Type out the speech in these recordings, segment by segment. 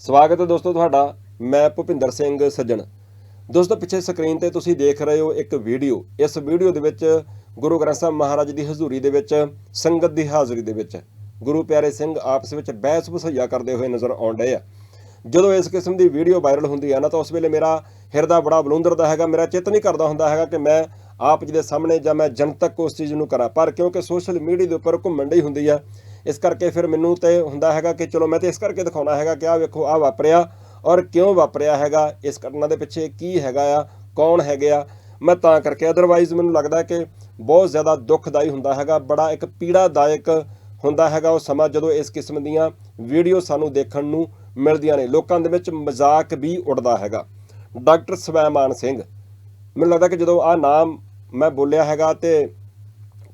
ਸਵਾਗਤ ਹੈ ਦੋਸਤੋ ਤੁਹਾਡਾ, ਮੈਂ ਭੁਪਿੰਦਰ ਸਿੰਘ ਸੱਜਣ। ਦੋਸਤੋ, ਪਿੱਛੇ ਸਕਰੀਨ ਤੇ ਤੁਸੀਂ ਦੇਖ ਰਹੇ ਹੋ ਇੱਕ ਵੀਡੀਓ। ਇਸ ਵੀਡੀਓ ਦੇ ਵਿੱਚ ਗੁਰੂ ਗ੍ਰੰਥ ਸਾਹਿਬ ਮਹਾਰਾਜ ਦੀ ਹਜ਼ੂਰੀ ਦੇ ਵਿੱਚ, ਸੰਗਤ ਦੀ ਹਾਜ਼ਰੀ ਦੇ ਵਿੱਚ ਗੁਰੂ ਪਿਆਰੇ ਸਿੰਘ ਆਪਸ ਵਿੱਚ ਬਹਿਸ ਵਸਈਆ ਕਰਦੇ ਹੋਏ ਨਜ਼ਰ ਆਉਣ ਡਏ ਆ। ਜਦੋਂ ਇਸ ਕਿਸਮ ਦੀ ਵੀਡੀਓ ਵਾਇਰਲ ਹੁੰਦੀ ਹੈ ਨਾ, ਤਾਂ ਉਸ ਵੇਲੇ ਮੇਰਾ ਹਿਰਦਾ ਬੜਾ ਬਲੂੰਦਰਦਾ ਹੈਗਾ, ਮੇਰਾ ਚਿੱਤ ਨਹੀਂ ਕਰਦਾ ਹੁੰਦਾ ਹੈਗਾ ਕਿ ਮੈਂ ਆਪ ਜੀ ਦੇ ਸਾਹਮਣੇ ਜਾਂ ਮੈਂ ਜਨਤਕ ਉਸ ਚੀਜ਼ ਨੂੰ ਕਰਾਂ। ਪਰ ਕਿਉਂਕਿ ਸੋਸ਼ਲ ਮੀਡੀਆ ਦੇ ਉੱਪਰ ਘੁੰਮਣ ਡਈ ਹੁੰਦੀ ਆ ਇਸ ਕਰਕੇ ਫਿਰ ਮੈਨੂੰ ਤੇ ਹੁੰਦਾ ਹੈਗਾ ਕਿ ਚਲੋ ਮੈਂ ਤੇ ਇਸ ਕਰਕੇ ਦਿਖਾਉਣਾ ਹੈਗਾ ਕਿ ਆਹ ਵੇਖੋ, ਆਹ ਵਾਪਰਿਆ ਔਰ ਕਿਉਂ ਵਾਪਰਿਆ ਹੈਗਾ, ਇਸ ਘਟਨਾ ਦੇ ਪਿੱਛੇ ਕੀ ਹੈਗਾ ਆ, ਕੌਣ ਹੈਗੇ ਆ। ਮੈਂ ਤਾਂ ਕਰਕੇ ਅਦਰਵਾਈਜ਼ ਮੈਨੂੰ ਲੱਗਦਾ ਕਿ ਬਹੁਤ ਜ਼ਿਆਦਾ ਦੁੱਖਦਾਈ ਹੁੰਦਾ ਹੈਗਾ, ਬੜਾ ਇੱਕ ਪੀੜਾਦਾਇਕ ਹੁੰਦਾ ਹੈਗਾ ਉਹ ਸਮਾਂ ਜਦੋਂ ਇਸ ਕਿਸਮ ਦੀਆਂ ਵੀਡੀਓ ਸਾਨੂੰ ਦੇਖਣ ਨੂੰ ਮਿਲਦੀਆਂ ਨੇ। ਲੋਕਾਂ ਦੇ ਵਿੱਚ ਮਜ਼ਾਕ ਵੀ ਉੱਡਦਾ ਹੈਗਾ। ਡਾਕਟਰ ਸਵੈਮਾਨ ਸਿੰਘ, ਮੈਨੂੰ ਲੱਗਦਾ ਕਿ ਜਦੋਂ ਆ ਨਾਮ ਮੈਂ ਬੋਲਿਆ ਹੈਗਾ ਤੇ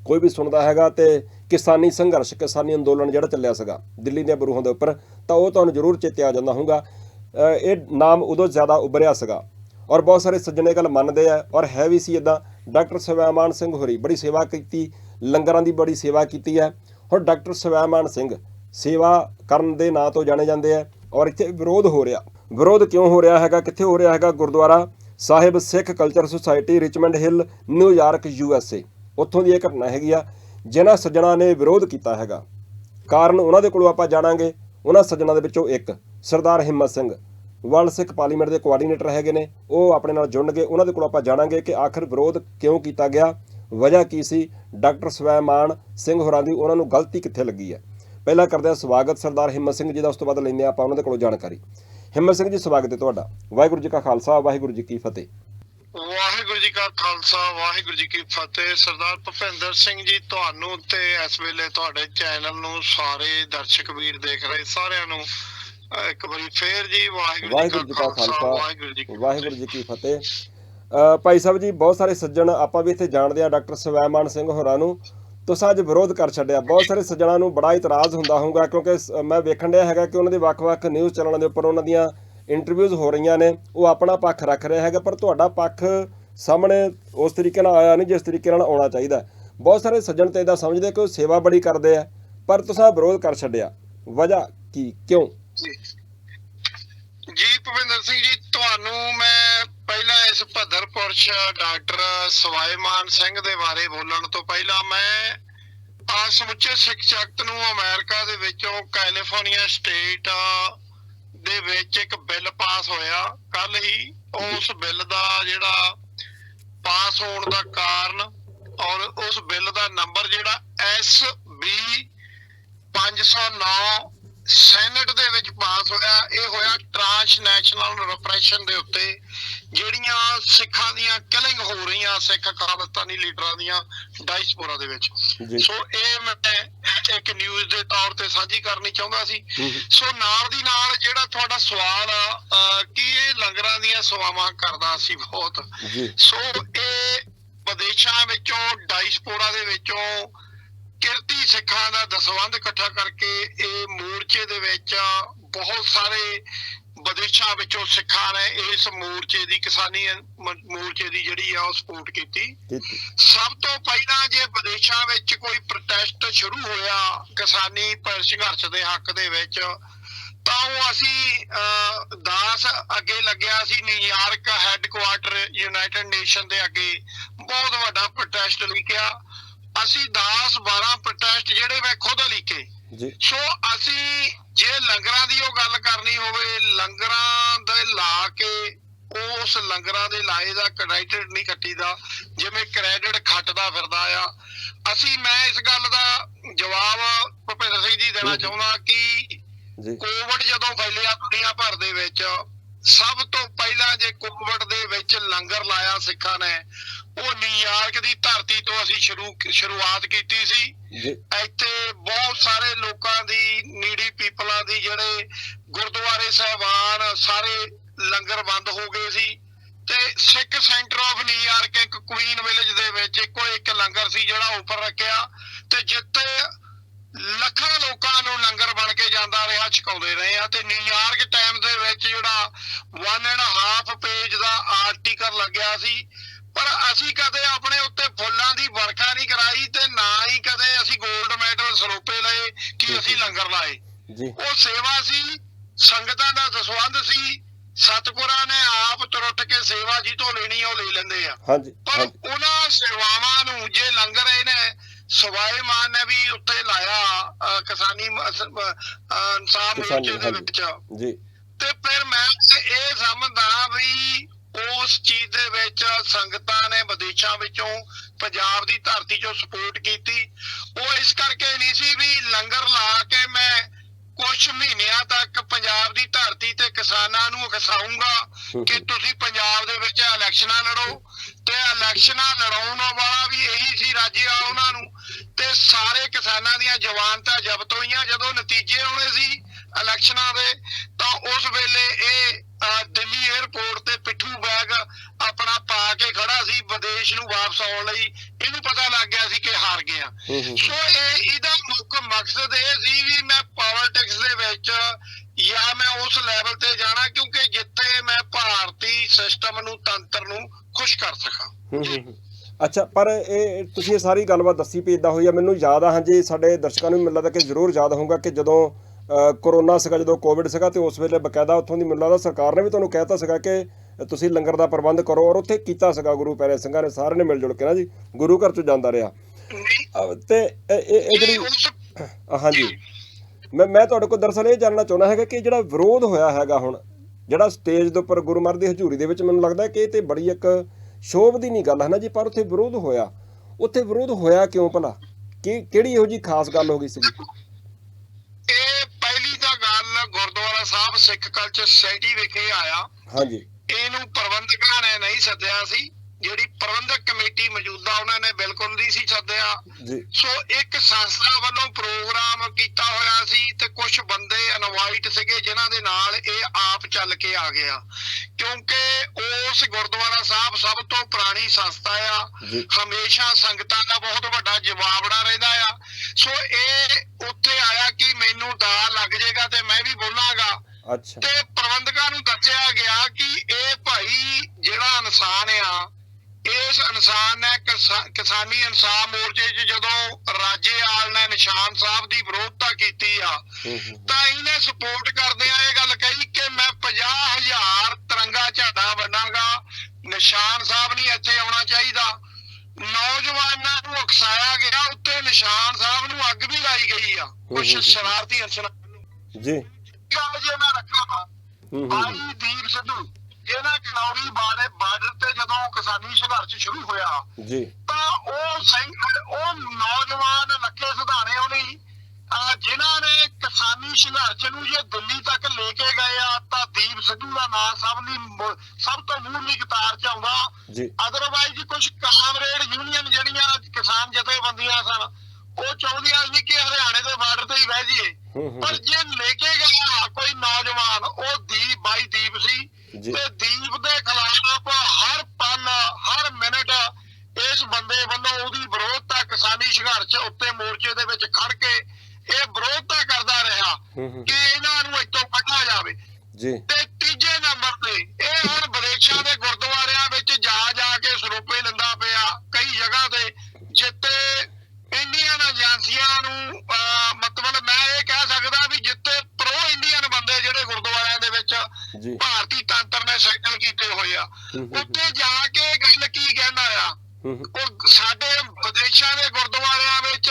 ਕੋਈ ਵੀ ਸੁਣਦਾ ਹੈਗਾ ਤੇ ਕਿਸਾਨੀ ਸੰਘਰਸ਼, ਕਿਸਾਨੀ ਅੰਦੋਲਨ ਜਿਹੜਾ ਚੱਲਿਆ ਸੀਗਾ ਦਿੱਲੀ ਦੇ ਬਰੂਹਾਂ ਦੇ ਉੱਪਰ, ਤਾਂ ਉਹ ਤੁਹਾਨੂੰ ਜ਼ਰੂਰ ਚੇਤੇ ਆ ਜਾਂਦਾ ਹੋਊਗਾ। ਇਹ ਨਾਮ ਉਦੋਂ ਜ਼ਿਆਦਾ ਉਭਰਿਆ ਸੀਗਾ ਔਰ ਬਹੁਤ ਸਾਰੇ ਸੱਜਣੇ ਗੱਲ ਮੰਨਦੇ ਆ ਔਰ ਹੈ ਵੀ ਸੀ ਇਦਾਂ ਡਾਕਟਰ ਸਵੈਮਾਨ ਸਿੰਘ ਹੋਰੀ ਬੜੀ ਸੇਵਾ ਕੀਤੀ, ਲੰਗਰਾਂ ਦੀ ਬੜੀ ਸੇਵਾ ਕੀਤੀ ਹੈ। ਹੁਣ ਡਾਕਟਰ ਸਵੈਮਾਨ ਸਿੰਘ ਸੇਵਾ ਕਰਨ ਦੇ ਨਾਂ ਤੋਂ ਜਾਣੇ ਜਾਂਦੇ ਆ ਔਰ ਇੱਥੇ ਵਿਰੋਧ ਹੋ ਰਿਹਾ। ਵਿਰੋਧ ਕਿਉਂ ਹੋ ਰਿਹਾ ਹੈਗਾ? ਕਿੱਥੇ ਹੋ ਰਿਹਾ ਹੈਗਾ? Gurdwara Sahib Sikh culture society, Richmond Hill New York U S A. ਉੱਥੋਂ ਦੀ ਇਹ ਘਟਨਾ ਹੈਗੀ ਆ। ਜਿਨ੍ਹਾਂ ਸੱਜਣਾ ਨੇ ਵਿਰੋਧ ਕੀਤਾ ਹੈਗਾ। ਕਾਰਨ ਉਹਨਾਂ ਦੇ ਕੋਲੋਂ ਆਪਾਂ ਜਾਣਾਂਗੇ। ਉਹਨਾਂ ਸੱਜਣਾ ਦੇ ਵਿੱਚੋਂ ਇੱਕ ਸਰਦਾਰ ਹਿੰਮਤ ਸਿੰਘ। ਵਰਲਡ ਸਿੱਖ ਪਾਰਲੀਮੈਂਟ ਦੇ ਕੋਆਰਡੀਨੇਟਰ ਹੈਗੇ ਨੇ। ਉਹ ਆਪਣੇ ਨਾਲ ਜੁੜਨਗੇ। ਉਹਨਾਂ ਦੇ ਕੋਲੋਂ ਆਪਾਂ ਜਾਣਾਂਗੇ ਕਿ ਆਖਰ ਵਿਰੋਧ ਕਿਉਂ ਕੀਤਾ ਗਿਆ। ਵਜ੍ਹਾ ਕੀ ਸੀ? ਡਾਕਟਰ ਸਵੈਮਾਨ ਸਿੰਘ ਹੋਰਾਂ ਦੀ ਉਹਨਾਂ ਨੂੰ ਗਲਤੀ ਕਿੱਥੇ ਲੱਗੀ ਹੈ? ਪਹਿਲਾਂ ਕਰਦੇ ਹਾਂ ਸਵਾਗਤ ਸਰਦਾਰ ਹਿੰਮਤ ਸਿੰਘ ਜੀ ਦਾ, ਉਸ ਤੋਂ ਬਾਅਦ ਲੈਂਦੇ ਹਾਂ ਆਪਾਂ ਉਹਨਾਂ ਦੇ ਕੋਲੋਂ ਜਾਣਕਾਰੀ। ਹਿੰਮਤ ਸਿੰਘ ਜੀ, ਸਵਾਗਤ ਹੈ ਤੁਹਾਡਾ। ਵਾਹਿਗੁਰੂ ਜੀ ਕਾ ਖਾਲਸਾ, ਵਾਹਿਗੁਰੂ ਜੀ ਕੀ ਫਤਿਹ। ਵਾਹਿਗੁਰੂ ਜੀ ਕਾ ਖਾਲਸਾ ਵਾਹਿਗੁਰੂ ਜੀ ਕੀ ਫਤਿਹ। ਸਰਦਾਰ ਭੁਪਿੰਦਰ ਸਿੰਘ ਜੀ ਤੁਹਾਨੂੰ ਤੇ ਇਸ ਵੇਲੇ ਤੁਹਾਡੇ ਚੈਨਲ ਨੂੰ ਸਾਰੇ ਦਰਸ਼ਕ ਵੀਰ ਦੇਖ ਰਹੇ ਸਾਰਿਆਂ ਨੂੰ ਇੱਕ ਵਾਰੀ ਫੇਰ ਜੀ ਵਾਹਿਗੁਰੂ ਜੀ ਕਾ ਖਾਲਸਾ ਵਾਹਿਗੁਰੂ ਜੀ ਕੀ ਫਤਿਹ। ਭਾਈ ਸਾਹਿਬ ਜੀ ਬਹੁਤ ਸਾਰੇ ਸੱਜਣ ਆਪਾਂ ਵੀ ਇੱਥੇ ਜਾਣਦੇ ਆ ਡਾਕਟਰ ਸਵੈਮਾਨ ਸਿੰਘ ਹੋਰਾਂ ਨੂੰ। ਤੁਸੀਂ ਅੱਜ ਵਿਰੋਧ ਕਰ ਛੱਡਿਆ। ਬਹੁਤ ਸਾਰੇ ਸੱਜਣਾਂ ਨੂੰ ਬੜਾ ਇਤਰਾਜ਼ ਹੁੰਦਾ ਹੋਊਗਾ ਕਿਉਂਕਿ ਮੈਂ ਵੇਖਣ ਡਿਆ ਹੈਗਾ ਕਿ ਉਹਨਾਂ ਦੇ ਵੱਖ-ਵੱਖ ਨਿਊਜ਼ ਚੈਨਲਾਂ ਦੇ ਉੱਪਰ ਉਹਨਾਂ ਦੀਆਂ ਇੰਟਰਵਿਊਜ਼ ਹੋ ਰਹੀਆਂ ਨੇ। ਉਹ ਆਪਣਾ ਪੱਖ ਰੱਖ ਰਿਹਾ ਹੈਗਾ ਪਰ ਤੁਹਾਡਾ ਪੱਖ ਸਾਹਮਣੇ ਉਸ ਤਰੀਕੇ ਨਾਲ ਆਇਆ ਨਹੀਂ, ਜਿਸ ਤਰੀਕੇ ਨਾਲ ਆਉਣਾ ਚਾਹੀਦਾ। ਬਹੁਤ ਸਾਰੇ ਸੱਜਣ ਤੇ ਇਦਾਂ ਸਮਝਦੇ ਕਿ ਉਹ ਸੇਵਾ ਬੜੀ ਕਰਦੇ ਆ, ਪਰ ਤੁਸੀਂ ਵਿਰੋਧ ਕਰ ਛੱਡਿਆ। ਵਜ੍ਹਾ ਕੀ? ਕਿਉਂ? ਜੀ ਜੀ ਸਿੰਘ ਜੀ, ਤੁਹਾਨੂੰ ਮੈਂ ਪਹਿਲਾਂ ਇਸ ਭੱਦਰ ਪੁਰਸ਼ ਡਾਕਟਰ ਸਵਾਈਮਾਨ ਸਿੰਘ ਦੇ ਬਾਰੇ ਬੋਲਣ ਤੋਂ ਪਹਿਲਾਂ ਮੈਂ ਆ ਸਮੁੱਚੇ ਸਿੱਖ ਜਗਤ ਨੂੰ ਅਮਰੀਕਾ ਦੇ ਵਿੱਚੋਂ ਕੈਲੀਫੋਰਨੀਆ ਸਟੇਟ ਦੇ ਵਿੱਚ ਇੱਕ ਬਿੱਲ ਪਾਸ ਹੋਇਆ। ਕੱਲ ਹੀ ਉਸ ਬਿੱਲ ਦਾ ਜਿਹੜਾ ਪਾਸ ਹੋਣ ਦਾ ਕਾਰਨ ਔਰ ਉਸ ਬਿੱਲ ਦਾ ਨੰਬਰ ਜਿਹੜਾ ਐਸ ਬੀ 509 ਸੈਨੇਟ ਦੇ ਵਿੱਚ ਪਾਸ ਹੋਇਆ, ਇਹ ਹੋਇਆ ਟ੍ਰਾਂਸਨੈਸ਼ਨਲ ਰਿਪਰੈਸ਼ਨ ਦੇ ਉੱਤੇ। ਜਿਹੜੀਆਂ ਸਿੱਖਾਂ ਦੀਆਂ ਕਿਲਿੰਗ ਹੋ ਰਹੀਆਂ ਸਿੱਖ ਖਾਲਸਤਾਨੀ ਲੀਡਰਾਂ ਦੀਆਂ ਡਾਇਸਪੋਰਾ ਦੇ ਵਿੱਚ। ਸੋ ਇਹ ਮੈਂ ਇੱਕ ਨਿਊਜ਼ ਦੇ ਤੌਰ ਤੇ ਸਾਂਝੀ ਕਰਨੀ ਚਾਹੁੰਦਾ ਸੀ। ਸੋ ਨਾਲ ਦੀ ਨਾਲ ਜਿਹੜਾ ਤੁਹਾਡਾ ਸਵਾਲ ਆ ਕੀ ਇਹ ਲੰਗਰਾਂ ਦੀਆਂ ਸੇਵਾਵਾਂ ਕਰਦਾ ਸੀ ਬਹੁਤ? ਸੋ ਇਹ ਵਿਦੇਸ਼ਾਂ ਵਿੱਚੋਂ ਡਾਇਸਪੋਰਾ ਦੇ ਵਿੱਚੋਂ ਕਿਰਤੀ ਸਿੱਖਾਂ ਦਾ ਦਸਵੰਧ ਇਕੱਠਾ ਕਰਕੇ ਇਹ ਮੋਰਚੇ ਦੇ ਵਿੱਚ ਬਹੁਤ ਸਾਰੇ ਵਿਦੇਸ਼ਾਂ ਵਿੱਚੋਂ ਸਿੱਖਾਂ ਨੇ ਇਸ ਮੋਰਚੇ ਦੀ ਕਿਸਾਨੀ ਮੋਰਚੇ ਦੀ ਜਿਹੜੀ ਆ ਉਹ ਸਪੋਰਟ ਕੀਤੀ। ਸਭ ਤੋਂ ਪਹਿਲਾਂ ਜੇ ਵਿਦੇਸ਼ਾਂ ਵਿੱਚ ਕੋਈ ਪ੍ਰੋਟੈਸਟ ਸ਼ੁਰੂ ਹੋਇਆ ਕਿਸਾਨੀ ਪ- ਸੰਘਰਸ਼ ਦੇ ਹੱਕ ਦੇ ਵਿੱਚ ਤਾਂ ਉਹ ਅਸੀਂ ਦਾਸ ਅੱਗੇ ਲੱਗਿਆ ਸੀ New York headquarter United Nation ਦੇ ਅੱਗੇ ਬਹੁਤ ਵੱਡਾ ਪ੍ਰੋਟੈਸਟ ਲਿਖਿਆ ਅਸੀਂ 10 12 ਪ੍ਰੋਟੈਸਟ ਜਿਹੜੇ ਮੈਂ ਖੁਦ ਲਿਖੇ ਜੀ। ਸੋ ਅਸੀਂ ਜੇ ਲੰਗਰਾਂ ਦੀ ਉਹ ਗੱਲ ਕਰਨੀ ਹੋਵੇ ਲੰਗਰਾਂ ਦੇ ਲਾ ਕੇ ਉਸ ਲੰਗਰਾਂ ਦੇ ਲਾਏ ਦਾ ਕ੍ਰੈਡਿਟ ਨਹੀਂ ਕੱਟੀਦਾ ਜਿਵੇਂ ਕ੍ਰੈਡਿਟ ਖੱਟਦਾ ਫਿਰਦਾ ਆ। ਅਸੀਂ ਮੈਂ ਇਸ ਗੱਲ ਦਾ ਜਵਾਬ ਭੁਪਿੰਦਰ ਸਿੰਘ ਜੀ ਦੇਣਾ ਚਾਹੁੰਦਾ ਕਿ ਕੋਵਿਡ ਜਦੋਂ ਫੈਲਿਆ ਦੁਨੀਆ ਭਰ ਦੇ ਵਿੱਚ ਸਭ ਤੋਂ ਪਹਿਲਾਂ ਜੇ ਕੋਵਿਡ ਦੇ ਵਿੱਚ ਲੰਗਰ ਲਾਇਆ ਸਿੱਖਾਂ ਨੇ ਉਹ ਨਿਊਯਾਰਕ ਦੀ ਧਰਤੀ ਤੋਂ ਅਸੀਂ ਸ਼ੁਰੂ ਸ਼ੁਰੂਆਤ ਕੀਤੀ ਸੀ। ਇੱਥੇ ਬਹੁਤ ਸਾਰੇ ਲੋਕਾਂ ਦੀ ਨੀਡੀ ਪੀਪਲਾਂ ਦੀ ਜਿਹੜੇ ਗੁਰਦੁਆਰੇ ਸਾਹਿਬਾਨ ਸਾਰੇ ਲੰਗਰ ਬੰਦ ਹੋ ਗਏ ਸੀ। ਤੇ Sikh centre of New York ਇੱਕ ਕੁਈਨ ਵਿਲੇਜ ਦੇ ਵਿੱਚ ਇੱਕੋ ਇੱਕ ਲੰਗਰ ਸੀ ਜਿਹੜਾ ਉੱਪਰ ਰੱਖਿਆ। ਤੇ ਜਿੱਥੇ ਲੱਖਾਂ ਲੋਕਾਂ ਨੂੰ ਲੰਗਰ ਬਣ ਕੇ ਜਾਂਦਾ ਰਿਹਾ ਛਕਾਉਂਦੇ ਰਹੇ ਆ। ਤੇ ਨਿਊਯਾਰਕ ਟਾਈਮ ਦੇ ਵਿੱਚ ਜਿਹੜਾ 1 ਐਂਡ ਹਾਫ ਪੇਜ ਦਾ ਆਰਟੀਕਲ ਲੱਗਿਆ ਸੀ। ਪਰ ਅਸੀਂ ਕਦੇ ਆਪਣੇ ਉੱਤੇ ਫੁੱਲਾਂ ਦੀ ਵਰਖਾ ਨਹੀਂ ਕਰਾਈ ਤੇ ਨਾ ਹੀ ਕਦੇ ਅਸੀਂ 골ਡ ਮੈਡਲ ਸਰੋਪੇ ਲਏ ਕਿ ਅਸੀਂ ਲੰਗਰ ਲਾਏ। ਜੀ। ਉਹ ਸੇਵਾ ਸੀ ਸੰਗਤਾਂ ਦਾ ਦਸਵੰਧ ਸੀ ਸਤਿਗੁਰਾਂ ਨੇ ਆਪ ਤੁਰਟ ਕੇ ਸੇਵਾ ਜੀ ਤੋਂ ਲੈਣੀ ਉਹ ਲੈ ਲੈਂਦੇ ਆ। ਹਾਂਜੀ ਪਰ ਉਹਨਾਂ ਸੇਵਾਵਾਂ ਨੂੰ ਜੇ ਲੰਗਰ ਇਹਨੇ ਸਵਾਏ ਮਾਨ ਨੇ ਵੀ ਉੱਤੇ ਲਾਇਆ ਕਿਸਾਨੀ ਇਨਸਾਫ ਮੋਰਚੇ ਦੇ। ਵਿੱਚ। ਜੀ। ਤੇ ਫਿਰ ਮੈਂ ਇਹ ਸਮਝਦਾ ਵੀ ਉਸ ਚੀਜ਼ ਦੇ ਵਿੱਚ ਸੰਗਤਾਂ ਵਿਦੇਸ਼ਾਂ ਵਿੱਚੋਂ ਪੰਜਾਬ ਦੀ ਧਰਤੀ 'ਚੋਂ ਸਪੋਰਟ ਕੀਤੀ। ਉਹ ਇਸ ਕਰਕੇ ਨਹੀਂ ਸੀ ਵੀ ਲੰਗਰ ਲਾ ਕੇ ਮੈਂ ਕੁਝ ਮਹੀਨਿਆਂ ਤੱਕ ਪੰਜਾਬ ਦੀ ਧਰਤੀ ਤੇ ਕਿਸਾਨਾਂ ਨੂੰ ਉਕਸਾਉਂਗਾ ਕਿ ਤੁਸੀਂ ਪੰਜਾਬ ਦੇ ਵਿੱਚ ਇਲੈਕਸ਼ਨਾਂ ਲੜੋ ਤੇ ਇਲੈਕਸ਼ਨਾਂ ਲੜਾਉਣ ਵਾਲਾ ਵੀ ਇਹੀ ਸੀ ਰਾਜੀਆ ਉਹਨਾਂ ਨੂੰ। ਤੇ ਸਾਰੇ ਕਿਸਾਨਾਂ ਦੀਆਂ ਜਵਾਨਤਾ ਜ਼ਬਤ ਹੋਈਆਂ। ਜਦੋਂ ਨਤੀਜੇ ਆਉਣੇ ਸੀ ਇਲੈਕਸ਼ਨਾਂ ਦੇ, ਤਾਂ ਉਸ ਵੇਲੇ ਇਹ ਦਿੱਲੀ 에ਅਰਪੋਰਟ ਤੇ ਪਿੱਠੂ ਬੈਗ ਆਪਣਾ ਪਾ ਕੇ ਖੜਾ ਸੀ ਵਿਦੇਸ਼ ਨੂੰ ਵਾਪਸ ਆਉਣ ਲਈ। ਇਹਨੂੰ ਪਤਾ ਲੱਗ ਗਿਆ ਸੀ ਕਿ ਹਾਰ ਗਿਆ ਹੂੰ ਹੂੰ ਸੋ ਇਹ ਇਹਦਾ ਮੁੱਖ ਮਕਸਦ ਇਹ ਸੀ ਵੀ ਮੈਂ ਪੋਲਿਟਿਕਸ ਦੇ ਵਿੱਚ ਜਾਂ ਮੈਂ ਉਸ ਲੈਵਲ ਤੇ ਜਾਣਾ ਕਿਉਂਕਿ ਜਿੱਥੇ ਮੈਂ ਭਾਰਤੀ ਸਿਸਟਮ ਨੂੰ ਤੰਤਰ ਨੂੰ ਖੁਸ਼ ਕਰ ਸਕਾਂ। ਹੂੰ ਹੂੰ ਹੂੰ। ਅੱਛਾ ਪਰ ਇਹ ਤੁਸੀਂ ਇਹ ਸਾਰੀ ਗੱਲਬਾਤ ਦੱਸੀ ਵੀ ਇਦਾਂ ਹੋਈ ਆ। ਮੈਨੂੰ ਯਾਦ ਆ ਹਾਂਜੀ ਸਾਡੇ ਦਰਸ਼ਕਾਂ ਨੂੰ ਮੈਨੂੰ ਲੱਗਦਾ ਕਿ ਜ਼ਰੂਰ ਯਾਦ ਹੋਊਗਾ ਕਿ ਜਦੋਂ ਕਰੋਨਾ ਸੀਗਾ, ਜਦੋਂ ਕੋਵਿਡ ਸੀਗਾ ਤੇ ਉਸ ਵੇਲੇ ਬਕਾਇਦਾ ਉੱਥੋਂ ਦੀ ਮੈਨੂੰ ਲੱਗਦਾ ਸਰਕਾਰ ਨੇ ਵੀ ਤੁਹਾਨੂੰ ਕਹਿਤਾ ਸੀਗਾ ਕਿ ਤੁਸੀਂ ਲੰਗਰ ਦਾ ਪ੍ਰਬੰਧ ਕਰੋ ਔਰ ਉੱਥੇ ਕੀਤਾ ਸੀਗਾ, ਗੁਰੂ ਪੈਰੇ ਸਿੰਘਾਂ ਨੇ ਸਾਰਿਆਂ ਨੇ ਮਿਲ ਜੁਲ ਕੇ ਨਾ ਜੀ, ਗੁਰੂ ਘਰ ਚ ਜਾਂਦਾ ਰਿਹਾ। ਨਹੀਂ ਤੇ ਇਹ- ਇਹ ਜਿਹੜੀ ਹਾਂਜੀ। ਮੈਂ ਮੈਂ ਤੁਹਾਡੇ ਕੋਲ ਦਰਅਸਲ ਇਹ ਜਾਣਨਾ ਚਾਹੁੰਦਾ ਹੈਗਾ ਕਿ ਜਿਹੜਾ ਵਿਰੋਧ ਹੋਇਆ ਹੈਗਾ ਹੁਣ, ਜਿਹੜਾ ਸਟੇਜ ਦੇ ਉੱਪਰ ਗੁਰੂ ਮਹਾਰਾਜ ਦੀ ਹਜ਼ੂਰੀ ਦੇ ਵਿੱਚ ਮੈਨੂੰ ਲੱਗਦਾ ਕਿ ਇਹ ਤੇ ਬੜੀ ਇੱਕ ਸ਼ੋਭ ਦੀ ਨਹੀਂ ਗੱਲ ਹੈ ਨਾ ਜੀ, ਪਰ ਉੱਥੇ ਵਿਰੋਧ ਹੋਇਆ। ਉੱਥੇ ਵਿਰੋਧ ਹੋਇਆ ਕਿਉਂ ਭਲਾ? ਕਿ, ਕਿਹੜੀ ਇਹੋ ਜੀ ਖਾਸ ਗੱਲ ਹੋ ਗਈ ਸੀਗੀ ਇਹ ਪਹਿਲੀ ਤਾਂ ਗੱਲ ਗੁਰਦੁਆਰਾ ਸਾਹਿਬ ਸਿੱਖ ਕਲਚਰ ਸੁਸਾਇਟੀ ਵਿਖੇ ਆਇਆ। ਹਾਂਜੀ। ਇਹਨੂੰ ਪ੍ਰਬੰਧਕਾਂ ਨੇ ਨਹੀਂ ਸੱਦਿਆ ਸੀ। ਜਿਹੜੀ ਪ੍ਰਬੰਧਕ ਕਮੇਟੀ ਮੌਜੂਦਾ ਉਹਨਾਂ ਨੇ ਬਿਲਕੁਲ ਨਹੀਂ ਸੀ ਸੱਦਿਆ। ਸੋ ਇੱਕ ਸੰਸਥਾ ਵੱਲੋਂ ਪ੍ਰੋਗਰਾਮ ਕੀਤਾ ਹੋਇਆ ਸੀ ਤੇ ਕੁਝ ਬੰਦੇ ਇਨਵਾਈਟ ਸੀਗੇ ਜਿਨ੍ਹਾਂ ਦੇ ਨਾਲ ਇਹ ਆਪ ਚੱਲ ਕੇ ਆ ਗਿਆ। ਕਿਉਂਕਿ ਉਸ ਗੁਰਦੁਆਰਾ ਸਾਹਿਬ ਸਭ ਤੋਂ ਪੁਰਾਣੀ ਸੰਸਥਾ ਆ। ਹਮੇਸ਼ਾ ਸੰਗਤਾਂ ਦਾ ਬਹੁਤ ਵੱਡਾ ਜਵਾਬੜਾ ਰਹਿੰਦਾ ਆ। ਸੋ ਇਹ ਉੱਥੇ ਆਇਆ ਕਿ ਮੈਨੂੰ ਦਾ ਲੱਗ ਜਾਏਗਾ ਤੇ ਮੈਂ ਵੀ ਬੋਲਾਂਗਾ। ਅੱਛਾ। ਤੇ ਪ੍ਰਬੰਧਕਾਂ ਨੂੰ ਦੱਸਿਆ ਗਿਆ ਕਿ ਇਹ ਭਾਈ ਜਿਹੜਾ ਇਨਸਾਨ ਆ ਇਸ ਇਨਸਾਨ ਨੇ ਕਿਸਾ- ਕਿਸਾਨੀ ਇਨਸਾਫ ਮੋਰਚੇ 'ਚ ਜਦੋਂ ਰਾਜੇਵਾਲ ਨੇ ਨਿਸ਼ਾਨ ਸਾਹਿਬ ਦੀ ਵਿਰੋਧਤਾ ਕੀਤੀ ਆ ਤਾਂ ਇਹਨੇ ਸਪੋਰਟ ਕਰਦਿਆਂ ਇਹ ਗੱਲ ਕਹੀ ਕਿ ਮੈਂ 50000 ਤਿਰੰਗਾ ਝੰਡਾ ਬੰਨਾਂਗਾ ਨਿਸ਼ਾਨ ਸਾਹਿਬ ਨਹੀਂ ਇੱਥੇ ਆਉਣਾ ਚਾਹੀਦਾ। ਨੌਜਵਾਨਾਂ ਨੂੰ ਉਕਸਾਇਆ ਗਿਆ ਉੱਤੇ ਨਿਸ਼ਾਨ ਸਾਹਿਬ ਨੂੰ ਅੱਗ ਵੀ ਲਾਈ ਗਈ ਆ ਕੁਝ। ਸ਼ਰਾਰਤੀ ਅਨਸਰਾਂ ਜੀ। ਗੱਲ ਜੇ ਮੈਂ ਰੱਖਾਂ ਹੂੰ ਹੂੰ ਹੂੰ। ਭਾਈ ਦੀਪ ਸਿੱਧੂ। ਇਹਨਾਂ ਕਨੌਰੀ ਬਾਰੇ ਬਾਰਡਰ ਤੇ ਜਦੋਂ ਕਿਸਾਨੀ ਸੰਘਰਸ਼ ਸ਼ੁਰੂ ਹੋਇਆ ਜੀ। ਤਾਂ ਉਹ ਸਿੰਘ ਉਹ ਨੌਜਵਾਨ ਲੱਕੇ ਸੁਧਾਣੇ ਉਹਨੇ ਜਿਨ੍ਹਾਂ ਨੇ ਕਿਸਾਨੀ ਸੰਘਰਸ਼ ਨੂੰ ਜੇ ਦਿੱਲੀ ਤੱਕ ਲੈ ਕੇ ਗਏ ਆ ਤਾਂ ਦੀਪ ਸਿੱਧੂ ਦਾ ਨਾਮ ਸਭ ਦੀ ਸਭ ਤੋਂ ਮੂਹਰਲੀ ਕਤਾਰ 'ਚ ਆਉਂਦਾ। ਜੀ। ਅਦਰਵਾਈਜ਼ ਕੁਝ ਕਾਮਰੇਡ ਯੂਨੀਅਨ ਜਿਹੜੀਆਂ ਕਿਸਾਨ ਜਥੇਬੰਦੀਆਂ ਸਨ ਉਹ ਚਾਹੁੰਦੀਆਂ ਸੀ ਕਿ ਹਰਿਆਣੇ ਦੇ ਬਾਰਡਰ ਤੇ ਹੀ ਬਹਿ ਜਾਈਏ। ਹੂੰ ਹੂੰ। ਪਰ ਜੇ ਲੈ ਕੇ ਗਿਆ ਕੋਈ ਨੌਜਵਾਨ ਉਹ ਦੀਪ ਬਾਈ ਦੀਪ ਸੀ। ਤੇ ਦੀਪ ਦੇ ਖਿਲਾਫ ਹਰ ਪਲ ਹਰ ਮਿੰਟ ਇਸ ਬੰਦੇ ਵੱਲੋਂ ਉਹਦੀ ਵਿਰੋਧਤਾ ਕਿਸਾਨੀ ਸੰਘਰਸ਼ ਉੱਤੇ ਮੋਰਚੇ ਦੇ ਵਿੱਚ ਖੜ ਕੇ ਇਹ ਵਿਰੋਧਤਾ ਕਰਦਾ ਰਿਹਾ ਕਿ ਇਹਨਾਂ ਨੂੰ ਇੱਥੋਂ ਕੱਢਿਆ ਜਾਵੇ। ਜੀ। ਤੇ ਤੀਜੇ ਨੰਬਰ ਤੇ ਇਹ ਹੁਣ ਵਿਦੇਸ਼ਾਂ ਦੇ ਗੁਰਦੁਆਰਿਆਂ ਵਿੱਚ ਜਾ ਜਾ ਕੇ ਸਰੂਪੇ ਲੈਂਦਾ ਪਿਆ ਕਈ ਜਗ੍ਹਾ ਤੇ ਜਿੱਤੇ ਇੰਡੀਅਨ ਏਜੰਸੀਆਂ ਨੂੰ ਮਤਲਬ ਮੈਂ ਇਹ ਕਹਿ ਸਕਦਾ ਜਿੱਤੇ ਪ੍ਰੋ ਇੰਡੀਅਨ ਬੰਦੇ ਜਿਹੜੇ ਗੁਰਦੁਆਰਿਆਂ ਦੇ ਵਿੱਚ ਭਾਰਤੀ ਤੰਤਰ ਨੇ ਸੈਟਲ ਕੀਤੇ ਹੋਏ ਆ। ਉੱਥੇ ਜਾ ਕੇ ਗੱਲ ਕੀ ਕਹਿੰਦਾ ਆ। ਉਹ ਸਾਡੇ ਵਿਦੇਸ਼ਾਂ ਦੇ ਗੁਰਦੁਆਰਿਆਂ ਵਿੱਚ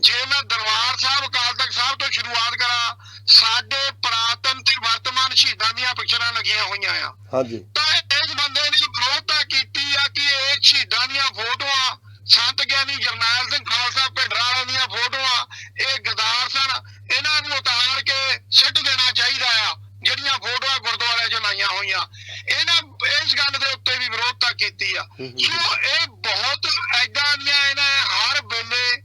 ਜੇ ਮੈਂ ਦਰਬਾਰ ਸਾਹਿਬ ਅਕਾਲ ਤਖਤ ਸਾਹਿਬ ਤੋਂ ਸ਼ੁਰੂਆਤ ਕਰਾਂ ਸਾਡੇ ਪੁਰਾਤਨ ਤੇ ਵਰਤਮਾਨ ਸ਼ਹੀਦਾਂ ਦੀਆਂ ਪਿਕਚਰਾਂ ਲੱਗੀਆਂ ਹੋਈਆਂ ਆ। ਹਾਂਜੀ। ਤਾਂ ਇਸ ਬੰਦੇ ਨੇ ਵਿਰੋਧਤਾ ਕੀਤੀ ਆ ਕਿ ਇਹ ਸ਼ਹੀਦਾਂ ਦੀਆਂ ਫੋਟੋਆਂ ਸੰਤ ਗਿਆਨੀ ਜਰਨੈਲ ਸਿੰਘ ਖਾਲਸਾ ਭਿੰਡਰਾਂ ਵਾਲਿਆਂ ਦੀਆਂ ਫੋਟੋਆਂ ਇਹ ਗਦਾਰ ਸਨ ਇਹਨਾਂ ਨੂੰ ਉਤਾਰ ਕੇ ਸਿੱਟ ਦੇਣਾ ਚਾਹੀਦਾ ਆ ਜਿਹੜੀਆਂ ਫੋਟੋਆਂ ਗੁਰਦੁਆਰਿਆਂ 'ਚ ਲਾਈਆਂ ਹੋਈਆਂ ਇਹਨਾਂ ਇਸ ਗੱਲ ਦੇ ਉੱਤੇ ਵੀ ਵਿਰੋਧਤਾ ਕੀਤੀ ਆ। ਸੋ ਇਹ ਬਹੁਤ ਐਦਾਂ ਦੀਆਂ ਇਹਨਾਂ ਹਰ ਵੇਲੇ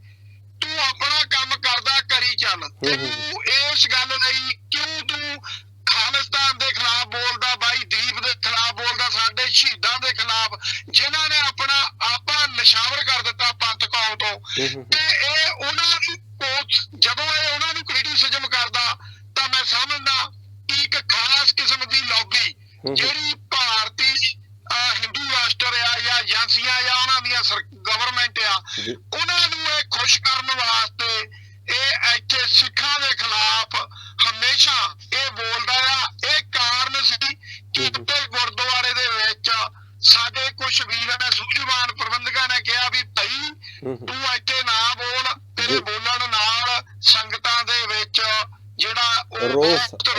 ਤੂੰ ਆਪਣਾ ਕੰਮ ਕਰਦਾ ਕਰੀ ਚੱਲ। ਤੈਨੂੰ ਇਸ ਗੱਲ ਲਈ ਕਿਉਂ ਤੂੰ ਖਾਲਿਸਤਾਨ ਦੇ ਖਿਲਾਫ ਬੋਲਦਾ ਬਾਈ ਦੀਪ ਦੇ ਖਿਲਾਫ ਬੋਲਦਾ ਸਾਡੇ ਸ਼ਹੀਦਾਂ ਦੇ ਖਿਲਾਫ ਜਿਨ੍ਹਾਂ ਨੇ ਆਪਣਾ ਆਪਾ ਨਿਸ਼ਾਵਰ ਕਰ ਦਿੱਤਾ ਪੰਥ ਕੌਮ ਤੋਂ। ਤੇ ਇਹ ਉਹਨਾਂ ਨੂੰ ਕੋਚ ਜਦੋਂ ਇਹ ਉਹਨਾਂ ਨੂੰ ਕ੍ਰਿਟਿਸਿਜ਼ਮ ਕਰਦਾ ਤਾਂ ਮੈਂ ਸਮਝਦਾ ਕਿ ਇੱਕ ਖਾਸ ਕਿਸਮ ਦੀ ਲੌਬੀ। ਜਿਹੜੀ ਭਾਰਤੀ ਹਿੰਦੂ ਰਾਸ਼ਟਰ ਆ ਜਾਂ ਏਜੰਸੀਆਂ ਜਾਂ ਉਹਨਾਂ ਦੀਆਂ ਗਵਰਨਮੈਂਟ ਆ ਉਹਨਾਂ ਨੂੰ ਇਹ ਖੁਸ਼ ਕਰਨ ਵਾਸਤੇ ਇਹ ਇੱਥੇ ਸਿੱਖਾਂ ਦੇ ਖਿਲਾਫ ਹਮੇਸ਼ਾ ਇਹ ਬੋਲਦਾ ਸੰਗਤਾਂ